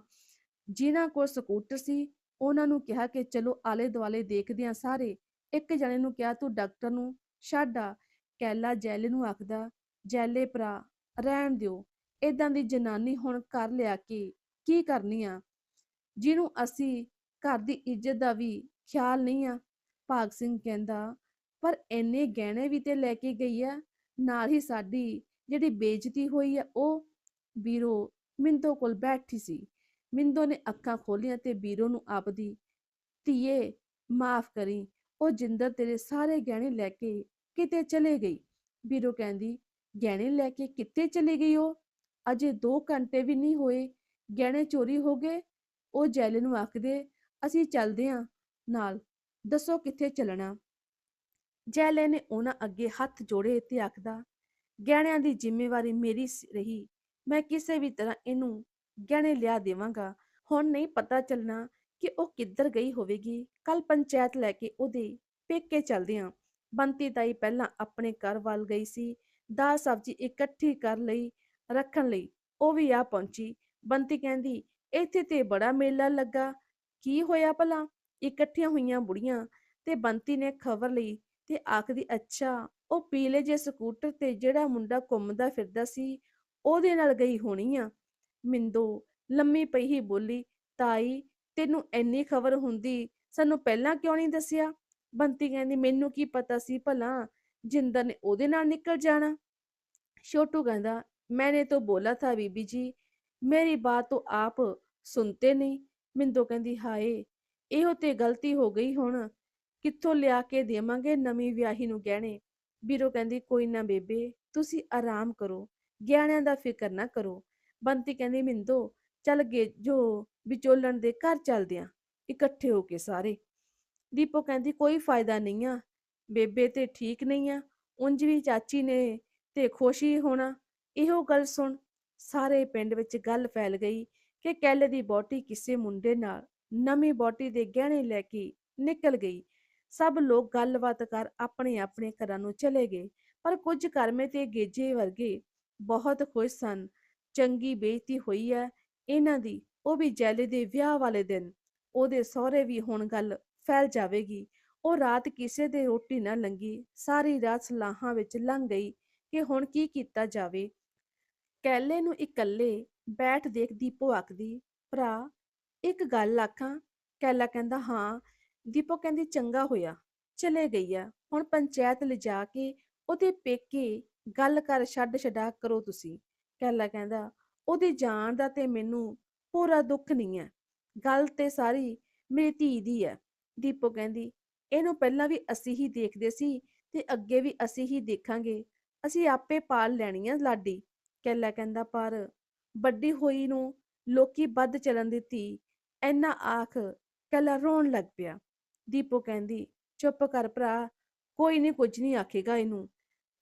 ਜਿਨ੍ਹਾਂ ਕੋਲ ਸਕੂਟਰ ਸੀ, ਉਹਨਾਂ ਨੂੰ ਕਿਹਾ ਕਿ, ਚਲੋ ਆਲੇ ਦੁਆਲੇ ਦੇਖਦੇ ਆ ਸਾਰੇ। ਇੱਕ ਜਣੇ ਨੂੰ ਕਿਹਾ, ਤੂੰ ਡਾਕਟਰ ਨੂੰ ਛੱਡ ਆ, ਕੈਲਾ ਜੈਲੇ ਨੂੰ ਆਖਦਾ, ਜੈਲੇ ਭਰਾ, ਰਹਿਣ ਦਿਓ। ਇਦਾਂ ਦੀ ਜਨਾਨੀ ਹੁਣ ਕਰ ਲਿਆ ਕਿ, ਕੀ ਕਰਨੀ ਆ? ਜਿਹਨੂੰ ਅਸੀਂ ਘਰ ਦੀ ਇੱਜ਼ਤ ਦਾ ਵੀ ਖਿਆਲ ਨਹੀਂ ਆ। ਭਾਗ ਸਿੰਘ ਕਹਿੰਦਾ, ਪਰ ਇੰਨੇ ਗਹਿਣੇ ਵੀ ਤੇ ਲੈ ਕੇ ਗਈ ਆ। ਨਾਲ ਹੀ ਸਾਡੀ ਜਿਹੜੀ ਬੇਇੱਜ਼ਤੀ ਹੋਈ ਆ, ਉਹ ਬੀਰੋ ਮਿੰਦੋ ਕੋਲ ਬੈਠੀ ਸੀ। ਮਿੰਦੋ ਨੇ ਅੱਖਾਂ ਖੋਲੀਆਂ ਤੇ ਬੀਰੋ ਨੂੰ ਆਪਦੀ ਧੀਏ ਮਾਫ ਕਰੀ। ਉਹ ਜਿੰਦਰ ਤੇਰੇ ਸਾਰੇ ਗਹਿਣੇ ਲੈ ਕੇ ਕਿਤੇ ਚਲੇ ਗਈ। ਬੀਰੋ ਕਹਿੰਦੀ, ਗਹਿਣੇ ਲੈ ਕੇ ਕਿੱਥੇ ਚਲੀ ਗਈ ਉਹ? ਅਜੇ 2 ਘੰਟੇ ਵੀ ਨਹੀਂ ਹੋਏ। ਗਹਿਣੇ ਚੋਰੀ ਹੋ ਗਏ। ਉਹ ਜੈਲੇ ਨੂੰ ਆਖਦੇ, ਅਸੀਂ ਚੱਲਦੇ ਆਂ। ਨਾਲ ਦੱਸੋ ਕਿੱਥੇ ਚੱਲਣਾ? ਜੈਲੇ ਨੇ ਉਹਨਾਂ ਅੱਗੇ ਹੱਥ ਜੋੜੇ ਤੇ ਆਖਦਾ, ਗਹਿਣਿਆਂ ਦੀ ਜ਼ਿੰਮੇਵਾਰੀ ਮੇਰੀ ਰਹੀ। ਮੈਂ ਕਿਸੇ ਵੀ ਤਰ੍ਹਾਂ ਇਹਨੂੰ ਗਹਿਣੇ ਲਿਆ ਦੇਵਾਂਗਾ। ਹੁਣ ਨਹੀਂ ਪਤਾ ਚੱਲਣਾ ਕਿ ਉਹ ਕਿੱਧਰ ਗਈ ਹੋਵੇਗੀ ਕੱਲ ਪੰਚਾਇਤ ਲੈ ਕੇ ਉਹਦੇ ਪੇਕੇ ਚੱਲਦੇ ਆਂ ਬੰਤੀ ਤਾਈ ਪਹਿਲਾਂ ਆਪਣੇ ਘਰ ਵੱਲ ਗਈ ਸੀ, ਦਾਲ ਸਬਜ਼ੀ ਇਕੱਠੀ ਕਰ ਲਈ, ਰੱਖਣ ਲਈ, ਉਹ ਵੀ ਆ ਪਹੁੰਚੀ। ਬੰਤੀ ਕਹਿੰਦੀ, ਇੱਥੇ ਤੇ ਬੜਾ ਮੇਲਾ ਲੱਗਾ, ਕੀ ਹੋਇਆ ਭਲਾ? ਇਕੱਠੀਆਂ ਹੋਈਆਂ ਬੁੜੀਆਂ। ਤੇ ਬੰਤੀ ਨੇ ਖਬਰ ਲਈ ਤੇ ਆਖਦੀ, ਅੱਛਾ, ਉਹ ਪੀਲੇ ਜੇ ਸਕੂਟਰ ਤੇ ਜਿਹੜਾ ਮੁੰਡਾ ਘੁੰਮਦਾ ਫਿਰਦਾ ਸੀ, ਉਹਦੇ ਨਾਲ ਗਈ ਹੋਣੀ ਆ। ਮਿੰਦੋ, ਲੰਮੀ ਪਈ ਹੀ ਬੋਲੀ, ਤਾਈ ਤੈਨੂੰ ਇੰਨੀ ਖਬਰ ਹੁੰਦੀ, ਸਾਨੂੰ ਪਹਿਲਾਂ ਕਿਉਂ ਨਹੀਂ ਦੱਸਿਆ? ਬੰਤੀ ਕਹਿੰਦੀ, ਮੈਨੂੰ ਕੀ ਪਤਾ ਸੀ ਭਲਾ ਜਿੰਦਰ ਨੇ ਉਹਦੇ ਨਾਲ ਨਿਕਲ ਜਾਣਾ? ਛੋਟੂ ਕਹਿੰਦਾ, ਮੈਨੇ ਤਾਂ ਬੋਲਾ ਥਾ ਬੀਬੀ ਜੀ, ਮੇਰੀ ਬਾਤ ਤੋਂ ਆਪ ਸੁਣਤੇ ਨਹੀਂ। ਮਿੰਦੋ ਕਹਿੰਦੀ, ਹਾਏ, ਇਹੋ ਤੇ ਗਲਤੀ ਹੋ ਗਈ ਹੁਣ। ਕਿੱਥੋਂ ਲਿਆ ਕੇ ਦੇਵਾਂਗੇ ਨਵੀਂ ਵਿਆਹੀ ਨੂੰ ਗਹਿਣੇ? ਵੀਰੋ ਕਹਿੰਦੀ, ਕੋਈ ਨਾ ਬੇਬੇ, ਤੁਸੀਂ ਆਰਾਮ ਕਰੋ, ਗਹਿਣਿਆਂ ਦਾ ਫਿਕਰ ਨਾ ਕਰੋ। ਬੰਤੀ ਕਹਿੰਦੀ, ਮਿੰਦੋ, ਚੱਲ ਗਏ ਜੋ ਵਿਚੋਲਣ ਦੇ ਘਰ ਚੱਲਦੇ ਆਂ ਇਕੱਠੇ ਹੋ ਕੇ ਸਾਰੇ। ਦੀਪੋ ਕਹਿੰਦੀ, ਕੋਈ ਫਾਇਦਾ ਨਹੀਂ ਆ। ਬੇਬੇ ਤੇ ਠੀਕ ਨਹੀਂ ਆ। ਉਂਝ ਵੀ ਚਾਚੀ ਨੇ ਤੇ ਖੁਸ਼ ਹੀ ਹੋਣਾ। ਇਹੋ ਗੱਲ ਸੁਣ ਸਾਰੇ ਪਿੰਡ ਵਿੱਚ ਗੱਲ ਫੈਲ ਗਈ ਕਿ ਕੈਲੇ ਦੀ ਬੋਟੀ ਕਿਸੇ ਮੁੰਡੇ ਨਾਲ ਨਵੀਂ ਬੋਟੀ ਦੇ ਗਹਿਣੇ ਲੈ ਕੇ ਨਿਕਲ ਗਈ। ਸਭ ਲੋਕ ਗੱਲਬਾਤ ਕਰ ਆਪਣੇ ਆਪਣੇ ਘਰਾਂ ਨੂੰ ਚਲੇ ਗਏ, ਪਰ ਕੁਝ ਕਰਮੇ ਤੇ ਗੇਜੇ ਵਰਗੇ ਬਹੁਤ ਖੁਸ਼ ਸਨ। ਚੰਗੀ ਬੇਇੱਜ਼ਤੀ ਹੋਈ ਹੈ। ਇਹਨਾਂ ਦੀ ਉਹ ਵੀ ਜੈਲੇ ਦੇ ਵਿਆਹ ਵਾਲੇ ਦਿਨ, ਉਹਦੇ ਸਹੁਰੇ ਵੀ ਹੁਣ ਗੱਲ ਫੈਲ ਜਾਵੇਗੀ। ਉਹ ਰਾਤ ਕਿਸੇ ਦੇ ਰੋਟੀ ਨਾ ਲੰਗੀ, ਸਾਰੀ ਰਾਤ ਸਲਾਹਾਂ ਵਿੱਚ ਲੰਘ ਗਈ ਕਿ ਹੁਣ ਕੀ ਕੀਤਾ ਜਾਵੇ। ਕੈਲੇ ਨੂੰ ਇਕੱਲੇ ਬੈਠ ਦੇਖ ਦੀਪੋ ਆਖਦੀ, ਭਰਾ, ਇੱਕ ਗੱਲ ਆਖਾਂ? ਕੈਲਾ ਕਹਿੰਦਾ, ਹਾਂ, ਦੀਪੋ ਕਹਿੰਦੀ, ਚੰਗਾ ਹੋਇਆ, ਚਲੇ ਗਈ ਆ। ਹੁਣ ਪੰਚਾਇਤ ਲਿਜਾ ਕੇ ਉਹਦੇ ਪੇਕੇ ਗੱਲ ਕਰ ਛੱਡ ਛਡਾ ਕਰੋ ਤੁਸੀਂ। ਕੈਲਾ ਕਹਿੰਦਾ, ਉਹਦੀ ਜਾਣ ਦਾ ਤੇ ਮੈਨੂੰ ਪੂਰਾ ਦੁੱਖ ਨਹੀਂ ਹੈ। ਗੱਲ ਤੇ ਸਾਰੀ ਮੇਰੀ ਧੀ ਦੀ ਹੈ। ਦੀਪੋ ਕਹਿੰਦੀ, ਇਹਨੂੰ ਪਹਿਲਾਂ ਵੀ ਅਸੀਂ ਹੀ ਦੇਖਦੇ ਸੀ ਤੇ ਅੱਗੇ ਵੀ ਅਸੀਂ ਹੀ ਦੇਖਾਂਗੇ। ਅਸੀਂ ਆਪੇ ਪਾਲ ਲੈਣੀ ਆ ਲਾਡੀ। ਕੈਲਾ ਕਹਿੰਦਾ, ਪਰ ਵੱਡੀ ਹੋਈ ਨੂੰ ਲੋਕੀ ਵੱਧ ਚੱਲਣ ਦੀ ਧੀ ਐਨਾ ਆਖ ਕੈਲਾ ਰੋਣ ਲੱਗ ਪਿਆ। ਦੀਪੋ ਕਹਿੰਦੀ, ਚੁੱਪ ਕਰ ਭਰਾ, ਕੋਈ ਨਹੀਂ, ਕੁਝ ਨਹੀਂ ਆਖੇਗਾ ਇਹਨੂੰ।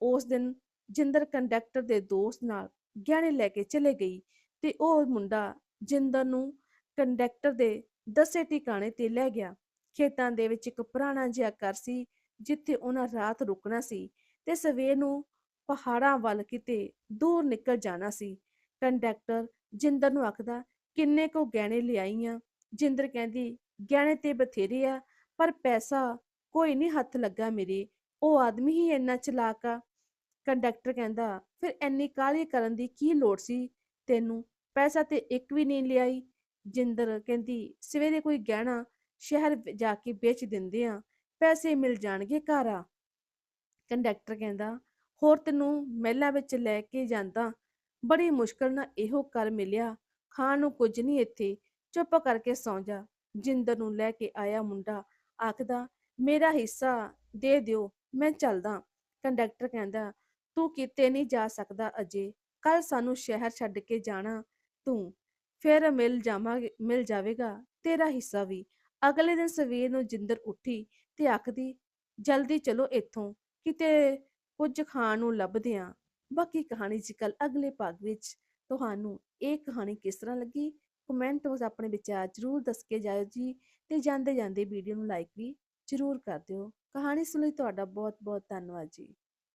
ਉਸ ਦਿਨ ਜਿੰਦਰ ਕੰਡਕਟਰ ਦੇ ਦੋਸਤ ਨਾਲ ਗਹਿਣੇ ਲੈ ਕੇ ਚਲੇ ਗਈ ਤੇ ਉਹ ਮੁੰਡਾ ਜਿੰਦਰ ਨੂੰ ਕੰਡਕਟਰ ਦੇ ਦੱਸੇ ਟਿਕਾਣੇ ਤੇ ਲੈ ਗਿਆ। ਖੇਤਾਂ ਦੇ ਵਿੱਚ ਇੱਕ ਪੁਰਾਣਾ ਜਿਹਾ ਘਰ ਸੀ, ਜਿੱਥੇ ਉਹਨਾਂ ਰਾਤ ਰੁਕਣਾ ਸੀ ਤੇ ਸਵੇਰ ਨੂੰ ਪਹਾੜਾਂ ਵੱਲ ਕਿਤੇ ਦੂਰ ਨਿਕਲ ਜਾਣਾ ਸੀ। ਕੰਡਕਟਰ ਜਿੰਦਰ ਨੂੰ ਆਖਦਾ, ਕਿੰਨੇ ਕੋ ਗਹਿਣੇ ਲਿਆਈ ਆ ਜਿੰਦਰ ਕਹਿੰਦੀ, ਗਹਿਣੇ ਤੇ ਬਥੇਰੇ ਆ, ਪਰ ਪੈਸਾ ਕੋਈ ਨਹੀਂ ਹੱਥ ਲੱਗਾ ਮੇਰੇ। ਉਹ ਆਦਮੀ ਹੀ ਇੰਨਾ ਚਲਾਕ ਆ। ਕੰਡਕਟਰ ਕਹਿੰਦਾ, ਫਿਰ ਐਨੀ ਕਾਹਲੀ ਕਰਨ ਦੀ ਕੀ ਲੋੜ ਸੀ? ਤੈਨੂੰ ਪੈਸਾ ਤੇ ਇੱਕ ਵੀ ਨਹੀਂ ਲਿਆਈ। ਜਿੰਦਰ ਕਹਿੰਦੀ, ਸਵੇਰੇ ਕੋਈ ਗਹਿਣਾ ਸ਼ਹਿਰ ਜਾ ਕੇ ਵੇਚ ਦਿੰਦੇ ਆ, ਪੈਸੇ ਮਿਲ ਜਾਣਗੇ ਘਰ ਆ। ਕੰਡਕਟਰ ਕਹਿੰਦਾ, ਹੋਰ ਤੈਨੂੰ ਮਹਿਲਾ ਵਿੱਚ ਲੈ ਕੇ ਜਾਂਦਾ, ਬੜੀ ਮੁਸ਼ਕਲ ਨਾਲ ਇਹੋ ਕਰ ਮਿਲਿਆ, ਖਾਣ ਨੂੰ ਕੁਝ ਨਹੀਂ ਇੱਥੇ, ਚੁੱਪ ਕਰਕੇ ਸੌਂ ਜਾ। ਜਿੰਦਰ ਨੂੰ ਲੈ ਕੇ ਆਇਆ ਮੁੰਡਾ, ਆਖਦਾ, ਮੇਰਾ ਹਿੱਸਾ ਦੇ ਦਿਓ, ਮੈਂ ਚੱਲਦਾ। ਕੰਡਕਟਰ ਕਹਿੰਦਾ, ਤੂੰ ਕਿਤੇ ਨਹੀਂ ਜਾ ਸਕਦਾ ਅਜੇ ਕੱਲ ਸਾਨੂੰ ਸ਼ਹਿਰ ਛੱਡ ਕੇ ਜਾਣਾ ਤੂੰ, ਫਿਰ ਮਿਲ ਜਾਵਾਂਗੇ, ਮਿਲ ਜਾਵੇਗਾ ਤੇਰਾ ਹਿੱਸਾ ਵੀ। ਅਗਲੇ ਦਿਨ ਸਵੇਰ ਨੂੰ ਜਿੰਦਰ ਉੱਠੀ ਤੇ ਆਖਦੀ, ਜਲਦੀ ਚਲੋ ਇੱਥੋਂ, ਕਿਤੇ ਕੁਝ ਖਾਣ ਨੂੰ ਲੱਭਦੇ ਆਂ। ਬਾਕੀ ਕਹਾਣੀ ਜੀ ਕੱਲ ਅਗਲੇ ਭਾਗ ਵਿੱਚ ਤੁਹਾਨੂੰ ਇਹ ਕਹਾਣੀ ਕਿਸ ਤਰ੍ਹਾਂ ਲੱਗੀ, ਕਮੈਂਟ ਵਿੱਚ ਆਪਣੇ ਵਿਚਾਰ ਜਰੂਰ ਦੱਸ ਕੇ ਜਾਇਓ ਜੀ ਤੇ ਜਾਂਦੇ ਜਾਂਦੇ ਵੀਡੀਓ ਨੂੰ ਲਾਈਕ ਵੀ ਜਰੂਰ ਕਰ ਦਿਓ। ਕਹਾਣੀ ਸੁਣ ਲਈ ਤੁਹਾਡਾ ਬਹੁਤ ਬਹੁਤ ਧੰਨਵਾਦ ਜੀ।